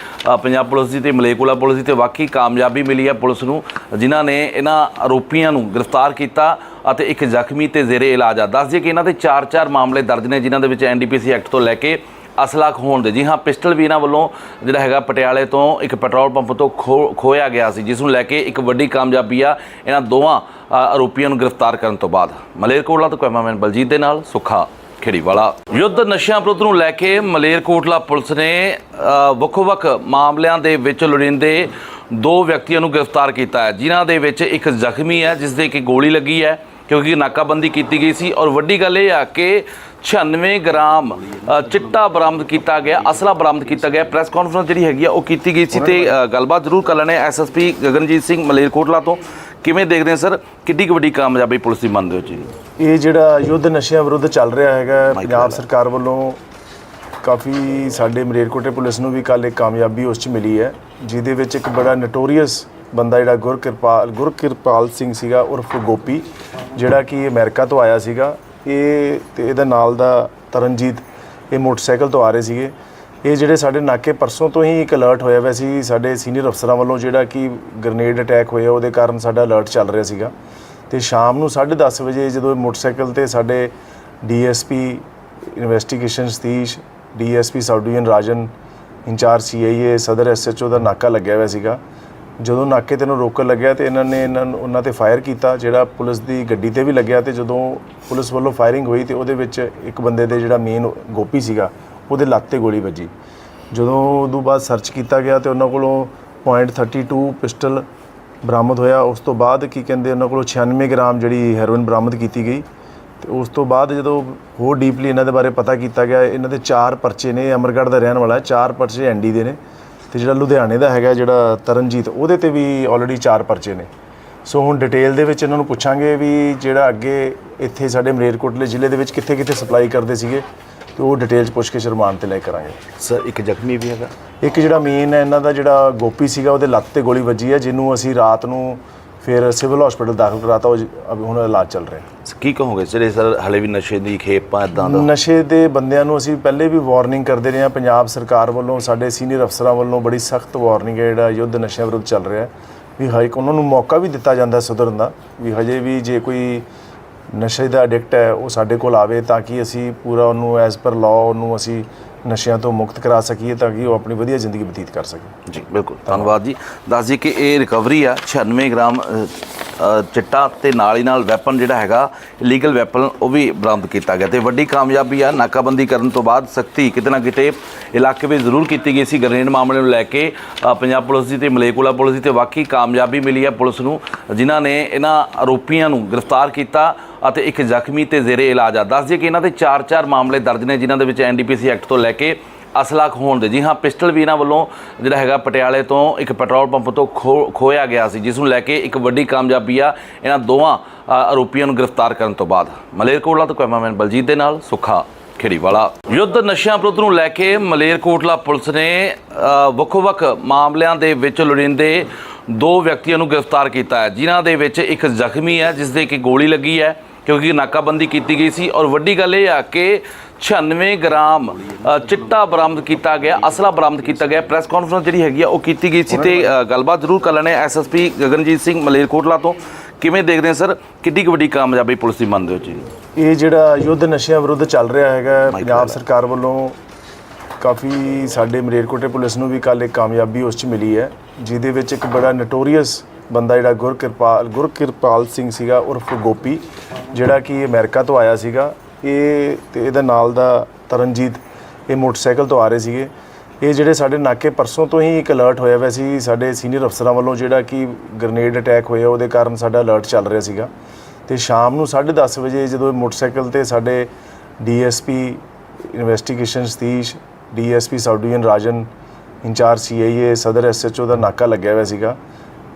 ਪੰਜਾਬ ਪੁਲਿਸ ਦੀ ਤੇ ਮਲੇਕੋਲਾ ਪੁਲਿਸ ਦੀ ਤੇ ਵਾਕਈ ਕਾਮਯਾਬੀ ਮਿਲੀ ਹੈ ਪੁਲਿਸ ਨੂੰ, ਜਿਨ੍ਹਾਂ ਨੇ ਇਹਨਾਂ ਆਰੋਪੀਆਂ ਨੂੰ ਗ੍ਰਿਫਤਾਰ ਕੀਤਾ ਅਤੇ ਇੱਕ ਜ਼ਖਮੀ ਤੇ ਜ਼ੇਰੇ ਇਲਾਜ ਆ। ਦੱਸ ਦਈਏ ਕਿ ਇਹਨਾਂ ਦੇ 4-4 ਮਾਮਲੇ ਦਰਜ ਨੇ, ਜਿਨ੍ਹਾਂ ਦੇ ਵਿੱਚ ਐਨਡੀਪੀਸੀ ਐਕਟ ਤੋਂ ਲੈ ਕੇ ਅਸਲਾ ਖੋਹਣ ਦੇ। ਜੀ ਹਾਂ ਪਿਸਟਲ ਵੀ ਇਹਨਾਂ ਵੱਲੋਂ ਜਿਹੜਾ ਹੈਗਾ ਪਟਿਆਲੇ ਤੋਂ ਇੱਕ ਪੈਟਰੋਲ ਪੰਪ ਤੋਂ ਖੋ- ਖੋਇਆ ਗਿਆ ਸੀ ਜਿਸ ਨੂੰ ਲੈ ਕੇ ਇੱਕ ਵੱਡੀ ਕਾਮਯਾਬੀ ਆ। ਇਹਨਾਂ ਦੋਵਾਂ ਆਰੋਪੀਆਂ ਨੂੰ ਗ੍ਰਿਫਤਾਰ ਕਰਨ ਤੋਂ ਬਾਅਦ। ਮਲੇਰਕੋਟਲਾ ਤੋਂ ਕੈਮਰਾਮੈਨ ਬਲਜੀਤ ਦੇ ਨਾਲ ਸੁੱਖਾ ਖੇੜੀਵਾਲਾ। ਯੁੱਧ ਨਸ਼ਿਆਂ ਵਿਰੁੱਧ ਨੂੰ ਲੈ ਕੇ ਮਲੇਰਕੋਟਲਾ ਪੁਲਿਸ ਨੇ ਅ, ਵੱਖੋ-ਵੱਖ ਮਾਮਲਿਆਂ ਦੇ ਵਿੱਚ ਲੋੜੀਂਦੇ ਦੋ ਵਿਅਕਤੀਆਂ ਨੂੰ ਗ੍ਰਿਫਤਾਰ ਕੀਤਾ ਹੈ। ਜਿਨ੍ਹਾਂ ਦੇ ਵਿੱਚ ਇੱਕ ਜ਼ਖਮੀ ਹੈ ਜਿਸ ਦੇ ਇੱਕ ਗੋਲੀ ਲੱਗੀ ਹੈ। ਕਿਉਂਕਿ ਨਾਕਾਬੰਦੀ ਕੀਤੀ ਗਈ ਸੀ ਔਰ ਵੱਡੀ ਗੱਲ ਇਹ ਆ ਕਿ 96 ਗ੍ਰਾਮ ਚਿੱਟਾ ਬਰਾਮਦ ਕੀਤਾ ਗਿਆ ਅਸਲਾ ਬਰਾਮਦ ਕੀਤਾ ਗਿਆ। ਪ੍ਰੈਸ ਕਾਨਫਰੰਸ ਜਿਹੜੀ ਹੈਗੀ ਆ ਉਹ ਕੀਤੀ ਗਈ ਸੀ ਤੇ ਗੱਲਬਾਤ ਜ਼ਰੂਰ ਕਰ ਲੈਣੇ ਐਸਐਸਪੀ ਗਗਨਜੀਤ ਸਿੰਘ ਮਲੇਰਕੋਟਲਾ ਤੋਂ। ਕਿਵੇਂ ਦੇਖਦੇ ਸਰ? ਕਿੱਡੀ ਕੁ ਵੱਡੀ ਕਾਮਯਾਬੀ ਪੁਲਿਸ ਦੀ ਮੰਨਦੇ ਹੋ ਜੀ? ਇਹ ਜਿਹੜਾ ਯੁੱਧ ਨਸ਼ਿਆਂ ਵਿਰੁੱਧ ਚੱਲ ਰਿਹਾ ਹੈਗਾ ਪੰਜਾਬ ਸਰਕਾਰ ਵੱਲੋਂ ਕਾਫੀ ਸਾਡੇ ਮਰੇਰਕੋਟੇ ਪੁਲਿਸ ਨੂੰ ਵੀ ਕੱਲ ਇੱਕ ਕਾਮਯਾਬੀ ਉਸ 'ਚ ਮਿਲੀ ਹੈ ਜਿਹਦੇ ਵਿੱਚ ਇੱਕ ਬੜਾ ਨਟੋਰੀਅਸ ਬੰਦਾ ਜਿਹੜਾ ਗੁਰ ਗੁਰਕਿਰਪਾਲ ਗੁਰਕਿਰਪਾਲ ਸਿੰਘ ਸੀਗਾ ਉਰਫ ਗੋਪੀ, ਜਿਹੜਾ ਕਿ ਅਮਰੀਕਾ ਤੋਂ ਆਇਆ ਸੀਗਾ। ਇਹ ਤੇ ਇਹਦਾ ਨਾਲ ਦਾ ਤਰਨਜੀਤ, ਇਹ ਮੋਟਰਸਾਈਕਲ ਤੋਂ ਆ ਰਹੇ ਸੀਗੇ। ਇਹ ਜਿਹੜੇ ਸਾਡੇ ਨਾਕੇ ਪਰਸੋਂ ਤੋਂ ਹੀ ਇੱਕ ਅਲਰਟ ਹੋਇਆ ਹੋਇਆ ਸੀ ਸਾਡੇ ਸੀਨੀਅਰ ਅਫਸਰਾਂ ਵੱਲੋਂ, ਜਿਹੜਾ ਕਿ ਗ੍ਰਨੇਡ ਅਟੈਕ ਹੋਇਆ, ਉਹਦੇ ਕਾਰਨ ਸਾਡਾ ਅਲਰਟ ਚੱਲ ਰਿਹਾ ਸੀਗਾ। ਤੇ ਸ਼ਾਮ ਨੂੰ 10:30 ਵਜੇ ਜਦੋਂ ਇਹ ਮੋਟਰਸਾਈਕਲ ਤੇ ਸਾਡੇ DSP investigation Satish DSP south division Rajan, incharge CIA Sadar SHO ਦਾ ਨਾਕਾ ਲੱਗਿਆ ਹੋਇਆ ਸੀਗਾ। ਜਦੋਂ ਨਾਕੇ ਤੇ ਨੂੰ ਰੋਕਣ ਲੱਗਿਆ ਤੇ ਇਹਨਾਂ ਨੇ ਇਹਨਾਂ ਨੂੰ ਉਹਨਾਂ ਤੇ ਫਾਇਰ ਕੀਤਾ, ਜਿਹੜਾ ਪੁਲਿਸ ਦੀ ਗੱਡੀ ਤੇ ਵੀ ਲੱਗਿਆ ਤੇ ਜਦੋਂ ਪੁਲਿਸ ਵੱਲੋਂ ਫਾਇਰਿੰਗ ਹੋਈ ਤੇ ਉਹਦੇ ਵਿੱਚ ਇੱਕ ਬੰਦੇ ਦੇ ਜਿਹੜਾ ਮੇਨ ਗੋਪੀ ਸੀਗਾ, ਉਹਦੇ ਲੱਤ ਤੇ ਗੋਲੀ ਵੱਜੀ। ਜਦੋਂ ਉਦੋਂ ਬਾਅਦ ਸਰਚ ਕੀਤਾ ਗਿਆ ਤੇ ਉਹਨਾਂ ਕੋਲੋਂ .32 ਪਿਸਟਲ ਬਰਾਮਦ ਹੋਇਆ। ਉਸ ਤੋਂ ਬਾਅਦ ਕੀ ਕਹਿੰਦੇ, ਉਹਨਾਂ ਕੋਲੋਂ 96 ਗ੍ਰਾਮ ਜਿਹੜੀ ਹੈਰੋਇਨ ਬਰਾਮਦ ਕੀਤੀ ਗਈ। ਤੇ ਉਸ ਤੋਂ ਬਾਅਦ ਜਦੋਂ ਹੋਰ ਡੀਪਲੀ ਇਹਨਾਂ ਦੇ ਬਾਰੇ ਪਤਾ ਕੀਤਾ ਗਿਆ, ਇਹਨਾਂ ਦੇ ਚਾਰ ਪਰਚੇ ਨੇ, ਅਮਰਗੜ੍ਹ ਦਾ ਰਹਿਣ ਵਾਲਾ ਚਾਰ ਪਰਚੇ ਐਨਡੀ ਦੇ ਨੇ। ਤੇ ਜਿਹੜਾ ਲੁਧਿਆਣੇ ਦਾ ਹੈਗਾ ਜਿਹੜਾ ਤਰਨਜੀਤ ਉਹਦੇ ਤੇ ਵੀ ਆਲਰੇਡੀ ਚਾਰ ਪਰਚੇ ਨੇ। ਸੋ ਹੁਣ ਡਿਟੇਲ ਦੇ ਵਿੱਚ ਇਹਨਾਂ ਨੂੰ ਪੁੱਛਾਂਗੇ ਵੀ ਜਿਹੜਾ ਅੱਗੇ ਇੱਥੇ ਸਾਡੇ ਮਰੇਰਕੋਟਲੇ ਜ਼ਿਲ੍ਹੇ ਦੇ ਵਿੱਚ ਕਿੱਥੇ ਕਿੱਥੇ ਸਪਲਾਈ ਕਰਦੇ ਸੀਗੇ ਤੇ ਉਹ ਡਿਟੇਲ 'ਚ ਪੁੱਛ ਕੇ ਸ਼ਰਮਾਨ ਤੇ ਲੈ ਕਰਾਂਗੇ। ਸਰ ਇੱਕ ਜ਼ਖਮੀ ਵੀ ਹੈਗਾ। ਇੱਕ ਜਿਹੜਾ ਮੇਨ ਹੈ ਇਹਨਾਂ ਦਾ ਜਿਹੜਾ ਗੋਪੀ ਸੀਗਾ ਉਹਦੇ ਲੱਤ ਤੇ ਗੋਲੀ ਵੱਜੀ ਹੈ ਜਿਹਨੂੰ ਅਸੀਂ ਰਾਤ ਨੂੰ ਫਿਰ ਸਿਵਲ ਹਸਪੀਟਲ ਦਾਖਲ ਕਰਾਤਾ ਉਹ ਜ- ਅਭੀ ਹੁਣ ਇਲਾਜ ਚੱਲ ਰਿਹਾ। ਕੀ ਕਹੋਗੇ? ਜਿਹੜੇ ਸਰ ਹਲੇ ਵੀ ਨਸ਼ੇ ਦੀ ਖੇਪਾਂ ਇਦਾਂ ਦਾ? ਨਸ਼ੇ ਦੇ ਬੰਦਿਆਂ ਨੂੰ ਅਸੀਂ ਪਹਿਲੇ ਵੀ ਵਾਰਨਿੰਗ ਕਰਦੇ ਰਹੇ ਹਾਂ ਪੰਜਾਬ ਸਰਕਾਰ ਵੱਲੋਂ ਸਾਡੇ ਸੀਨੀਅਰ ਅਫਸਰਾਂ ਵੱਲੋਂ ਬੜੀ ਸਖਤ ਵਾਰਨਿੰਗ ਹੈ ਜਿਹੜਾ ਯੁੱਧ ਨਸ਼ਿਆਂ ਵਿਰੁੱਧ ਚੱਲ ਰਿਹਾ ਹੈ। ਵੀ ਹਾਈ ਉਹਨਾਂ ਨੂੰ ਮੌਕਾ ਵੀ ਦਿੱਤਾ ਜਾਂਦਾ ਸੁਧਰਨ ਦਾ ਵੀ ਹਜੇ ਵੀ ਜੇ ਕੋਈ ਨਸ਼ੇ ਦਾ ਐਡਿਕਟ ਹੈ ਉਹ ਸਾਡੇ ਕੋਲ ਆਵੇ ਤਾਂ ਕਿ ਅਸੀਂ ਪੂਰਾ ਉਹਨੂੰ ਐਜ਼ ਪਰ ਲਾਅ ਉਹਨੂੰ ਅਸੀਂ ਨਸ਼ਿਆਂ ਤੋਂ ਮੁਕਤ ਕਰਾ ਸਕੀਏ ਤਾਂ ਕਿ ਉਹ ਆਪਣੀ ਵਧੀਆ ਜ਼ਿੰਦਗੀ ਬਤੀਤ ਕਰ ਸਕਣ। ਜੀ, ਬਿਲਕੁਲ। ਧੰਨਵਾਦ ਜੀ। ਦੱਸ ਜੀ ਕਿ ਇਹ ਰਿਕਵਰੀ ਆ 96 ਗ੍ਰਾਮ ਚਿੱਟਾ ਤੇ ਨਾਲ ਹੀ ਨਾਲ ਵੈਪਨ ਜਿਹੜਾ ਹੈਗਾ ਇਲੀਗਲ ਵੈਪਨ, ਉਹ ਵੀ ਬਰਾਮਦ ਕੀਤਾ ਗਿਆ। ਤੇ ਵੱਡੀ ਕਾਮਯਾਬੀ ਆ, ਨਾਕਾਬੰਦੀ ਕਰਨ ਤੋਂ ਬਾਅਦ ਸਖਤੀ ਕਿਤੇ ਨਾ ਕਿਤੇ ਇਲਾਕੇ ਵਿੱਚ ਜ਼ਰੂਰ ਕੀਤੀ ਗਈ ਸੀ। ਗ੍ਰਨੇਡ ਮਾਮਲੇ ਨੂੰ ਲੈ ਕੇ ਪੰਜਾਬ ਪੁਲਿਸ ਦੀ ਤੇ ਮਲੇਕੋਲਾ ਪੁਲਿਸ ਦੀ ਤੇ ਵਾਕਈ ਕਾਮਯਾਬੀ ਮਿਲੀ ਹੈ ਪੁਲਿਸ ਨੂੰ, ਜਿਨ੍ਹਾਂ ਨੇ ਇਹਨਾਂ ਆਰੋਪੀਆਂ ਨੂੰ ਗ੍ਰਿਫਤਾਰ ਕੀਤਾ। ਅਤੇ ਇੱਕ ਜ਼ਖਮੀ ਤੇ ਜ਼ੇਰੇ ਇਲਾਜ ਆ। ਦੱਸ ਦਈਏ ਕਿ ਇਹਨਾਂ ਦੇ 4-4 ਮਾਮਲੇ ਦਰਜ ਨੇ ਜਿਨ੍ਹਾਂ ਦੇ ਵਿੱਚ ਐਨਡੀਪੀਸੀ ਐਕਟ ਤੋਂ ਲੈ ਕੇ ਅਸਲਾ ਖੋਹਣ ਦੇ। ਜੀ ਹਾਂ ਪਿਸਟਲ ਵੀ ਇਹਨਾਂ ਵੱਲੋਂ ਜਿਹੜਾ ਹੈਗਾ ਪਟਿਆਲੇ ਤੋਂ ਇੱਕ ਪੈਟਰੋਲ ਪੰਪ ਤੋਂ ਖੋ- ਖੋਇਆ ਗਿਆ ਸੀ ਜਿਸ ਨੂੰ ਲੈ ਕੇ ਇੱਕ ਵੱਡੀ ਕਾਮਯਾਬੀ ਆ। ਇਹਨਾਂ ਦੋਵਾਂ ਆਰੋਪੀਆਂ ਨੂੰ ਗ੍ਰਿਫਤਾਰ ਕਰਨ ਤੋਂ ਬਾਅਦ। ਮਲੇਰਕੋਟਲਾ ਤੋਂ ਕੈਮਰਾਮੈਨ ਬਲਜੀਤ ਦੇ ਨਾਲ ਸੁੱਖਾ ਖੇੜੀਵਾਲਾ। ਯੁੱਧ ਨਸ਼ਿਆਂ ਵਿਰੁੱਧ ਨੂੰ ਲੈ ਕੇ ਮਲੇਰਕੋਟਲਾ ਪੁਲਿਸ ਨੇ ਅ, ਵੱਖੋ-ਵੱਖ ਮਾਮਲਿਆਂ ਦੇ ਵਿੱਚ ਲੋੜੀਂਦੇ ਦੋ ਵਿਅਕਤੀਆਂ ਨੂੰ ਗ੍ਰਿਫਤਾਰ ਕੀਤਾ ਹੈ। ਜਿਨ੍ਹਾਂ ਦੇ ਵਿੱਚ ਇੱਕ ਜ਼ਖਮੀ ਹੈ ਜਿਸ ਦੇ ਇੱਕ ਗੋਲੀ ਲੱਗੀ ਹੈ। ਕਿਉਂਕਿ ਨਾਕਾਬੰਦੀ ਕੀਤੀ ਗਈ ਸੀ ਔਰ ਵੱਡੀ ਗੱਲ ਇਹ ਆ ਕਿ 96 ਗ੍ਰਾਮ ਚਿੱਟਾ ਬਰਾਮਦ ਕੀਤਾ ਗਿਆ ਅਸਲਾ ਬਰਾਮਦ ਕੀਤਾ ਗਿਆ। ਪ੍ਰੈਸ ਕਾਨਫਰੰਸ ਜਿਹੜੀ ਹੈਗੀ ਆ ਉਹ ਕੀਤੀ ਗਈ ਸੀ ਤੇ ਗੱਲਬਾਤ ਜ਼ਰੂਰ ਕਰ ਲੈਣੇ ਐਸਐਸਪੀ ਗਗਨਜੀਤ ਸਿੰਘ ਮਲੇਰਕੋਟਲਾ ਤੋਂ। ਕਿਵੇਂ ਦੇਖਦੇ ਹੋ ਸਰ? ਕਿੱਡੀ ਕੁ ਵੱਡੀ ਕਾਮਯਾਬੀ ਪੁਲਿਸ ਦੀ ਮੰਨਦੇ ਹੋ ਜੀ? ਇਹ ਜਿਹੜਾ ਯੁੱਧ ਨਸ਼ਿਆਂ ਵਿਰੁੱਧ ਚੱਲ ਰਿਹਾ ਹੈਗਾ ਪੰਜਾਬ ਸਰਕਾਰ ਵੱਲੋਂ ਕਾਫੀ ਸਾਡੇ ਮਰੇਰਕੋਟੇ ਪੁਲਿਸ ਨੂੰ ਵੀ ਕੱਲ ਇੱਕ ਕਾਮਯਾਬੀ ਉਸ 'ਚ ਮਿਲੀ ਹੈ ਜਿਹਦੇ ਵਿੱਚ ਇੱਕ ਬੜਾ ਨਟੋਰੀਅਸ ਬੰਦਾ ਜਿਹੜਾ ਗੁਰ ਕਿਰਪਾਲ ਗੁਰ ਕਿਰਪਾਲ ਸਿੰਘ ਸੀਗਾ, ਉਰਫ ਗੋਪੀ, ਜਿਹੜਾ ਕਿ ਅਮਰੀਕਾ ਤੋਂ ਆਇਆ ਸੀਗਾ। ਇਹ ਤੇ ਇਹਦਾ ਨਾਲ ਦਾ ਤਰਨਜੀਤ, ਇਹ ਮੋਟਰਸਾਈਕਲ ਤੋਂ ਆ ਰਹੇ ਸੀਗੇ। ਇਹ ਜਿਹੜੇ ਸਾਡੇ ਨਾਕੇ ਪਰਸੋਂ ਤੋਂ ਹੀ ਇੱਕ ਅਲਰਟ ਹੋਇਆ ਹੋਇਆ ਸੀ, ਸਾਡੇ ਸੀਨੀਅਰ ਅਫਸਰਾਂ ਵੱਲੋਂ ਜਿਹੜਾ ਕਿ ਗ੍ਰਨੇਡ ਅਟੈਕ ਹੋਇਆ, ਉਹਦੇ ਕਾਰਨ ਸਾਡਾ ਅਲਰਟ ਚੱਲ ਰਿਹਾ ਸੀਗਾ। ਤੇ ਸ਼ਾਮ ਨੂੰ 10:30 ਵਜੇ ਜਦੋਂ ਇਹ ਮੋਟਰਸਾਈਕਲ ਤੇ ਸਾਡੇ DSP investigation Satish DSP south division Rajan, incharge CIA Sadar SHO ਦਾ ਨਾਕਾ ਲੱਗਿਆ ਹੋਇਆ ਸੀਗਾ।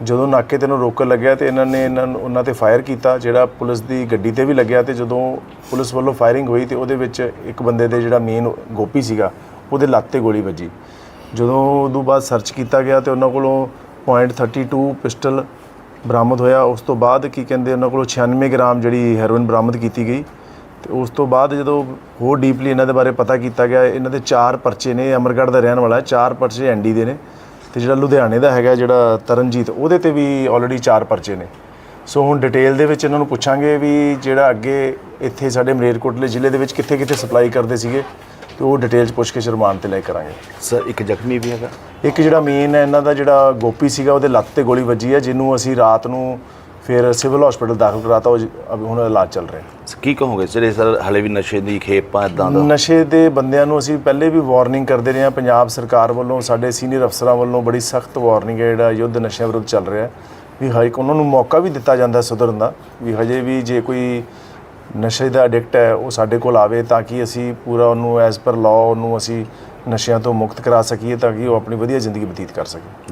ਜਦੋਂ ਨਾਕੇ ਤੇ ਨੂੰ ਰੋਕਣ ਲੱਗਿਆ ਤੇ ਇਹਨਾਂ ਨੇ ਇਹਨਾਂ ਨੂੰ ਉਹਨਾਂ ਤੇ ਫਾਇਰ ਕੀਤਾ, ਜਿਹੜਾ ਪੁਲਿਸ ਦੀ ਗੱਡੀ ਤੇ ਵੀ ਲੱਗਿਆ ਤੇ ਜਦੋਂ ਪੁਲਿਸ ਵੱਲੋਂ ਫਾਇਰਿੰਗ ਹੋਈ ਤੇ ਉਹਦੇ ਵਿੱਚ ਇੱਕ ਬੰਦੇ ਦੇ ਜਿਹੜਾ ਮੇਨ ਗੋਪੀ ਸੀਗਾ, ਉਹਦੇ ਲੱਤ ਤੇ ਗੋਲੀ ਵੱਜੀ। ਜਦੋਂ ਉਦੋਂ ਬਾਅਦ ਸਰਚ ਕੀਤਾ ਗਿਆ ਤੇ ਉਹਨਾਂ ਕੋਲੋਂ .32 ਪਿਸਟਲ ਬਰਾਮਦ ਹੋਇਆ। ਉਸ ਤੋਂ ਬਾਅਦ ਕੀ ਕਹਿੰਦੇ, ਉਹਨਾਂ ਕੋਲੋਂ 96 ਗ੍ਰਾਮ ਜਿਹੜੀ ਹੈਰੋਇਨ ਬਰਾਮਦ ਕੀਤੀ ਗਈ। ਤੇ ਉਸ ਤੋਂ ਬਾਅਦ ਜਦੋਂ ਹੋਰ ਡੀਪਲੀ ਇਹਨਾਂ ਦੇ ਬਾਰੇ ਪਤਾ ਕੀਤਾ ਗਿਆ, ਇਹਨਾਂ ਦੇ ਚਾਰ ਪਰਚੇ ਨੇ, ਅਮਰਗੜ੍ਹ ਦਾ ਰਹਿਣ ਵਾਲਾ ਹੈ, ਚਾਰ ਪਰਚੇ ਐਨਡੀ ਦੇ ਨੇ। ਤੇ ਜਿਹੜਾ ਲੁਧਿਆਣੇ ਦਾ ਹੈਗਾ ਜਿਹੜਾ ਤਰਨਜੀਤ ਉਹਦੇ ਤੇ ਵੀ ਆਲਰੇਡੀ ਚਾਰ ਪਰਚੇ ਨੇ। ਸੋ ਹੁਣ ਡਿਟੇਲ ਦੇ ਵਿੱਚ ਇਹਨਾਂ ਨੂੰ ਪੁੱਛਾਂਗੇ ਵੀ ਜਿਹੜਾ ਅੱਗੇ ਇੱਥੇ ਸਾਡੇ ਮਲੇਰਕੋਟਲੇ ਜ਼ਿਲ੍ਹੇ ਦੇ ਵਿੱਚ ਕਿੱਥੇ ਕਿੱਥੇ ਸਪਲਾਈ ਕਰਦੇ ਸੀਗੇ ਤੇ ਉਹ ਡਿਟੇਲ 'ਚ ਪੁੱਛ ਕੇ ਸ਼ਰਮਾਨ ਤੇ ਲੈ ਕਰਾਂਗੇ। ਸਰ ਇੱਕ ਜ਼ਖਮੀ ਵੀ ਹੈਗਾ। ਇੱਕ ਜਿਹੜਾ ਮੇਨ ਹੈ ਇਹਨਾਂ ਦਾ ਜਿਹੜਾ ਗੋਪੀ ਸੀਗਾ ਉਹਦੇ ਲੱਤ ਤੇ ਗੋਲੀ ਵੱਜੀ ਹੈ ਜਿਹਨੂੰ ਅਸੀਂ ਰਾਤ ਨੂੰ ਫਿਰ ਸਿਵਲ ਹਸਪੀਟਲ ਦਾਖਲ ਕਰਾਤਾ ਉਹ ਅਭੀ ਹੁਣ ਇਲਾਜ ਚੱਲ ਰਿਹਾ। ਕੀ ਕਹੋਗੇ ਜਿਹੜੇ ਸਰ ਹਲੇ ਵੀ ਨਸ਼ੇ ਦੀ ਖੇਪਾਂ ਇਦਾਂ ਦਾ? ਨਸ਼ੇ ਦੇ ਬੰਦਿਆਂ ਨੂੰ ਅਸੀਂ ਪਹਿਲੇ ਵੀ ਵਾਰਨਿੰਗ ਕਰਦੇ ਰਹੇ ਹਾਂ ਪੰਜਾਬ ਸਰਕਾਰ ਵੱਲੋਂ ਸਾਡੇ ਸੀਨੀਅਰ ਅਫਸਰਾਂ ਵੱਲੋਂ ਬੜੀ ਸਖਤ ਵਾਰਨਿੰਗ ਹੈ ਜਿਹੜਾ ਯੁੱਧ ਨਸ਼ਿਆਂ ਵਿਰੁੱਧ ਚੱਲ ਰਿਹਾ ਹੈ। ਵੀ ਹਰ ਇੱਕ ਉਹਨਾਂ ਨੂੰ ਮੌਕਾ ਵੀ ਦਿੱਤਾ ਜਾਂਦਾ ਸੁਧਰਨ ਦਾ ਵੀ ਹਜੇ ਵੀ ਜੇ ਕੋਈ ਨਸ਼ੇ ਦਾ ਐਡਿਕਟ ਹੈ ਉਹ ਸਾਡੇ ਕੋਲ ਆਵੇ ਤਾਂ ਕਿ ਅਸੀਂ ਪੂਰਾ ਉਹਨੂੰ ਐਜ਼ ਪਰ ਲਾਅ ਉਹਨੂੰ ਅਸੀਂ ਨਸ਼ਿਆਂ ਤੋਂ ਮੁਕਤ ਕਰਾ ਸਕੀਏ ਤਾਂ ਕਿ ਉਹ ਆਪਣੀ ਵਧੀਆ ਜ਼ਿੰਦਗੀ ਬਤੀਤ ਕਰ ਸਕੇ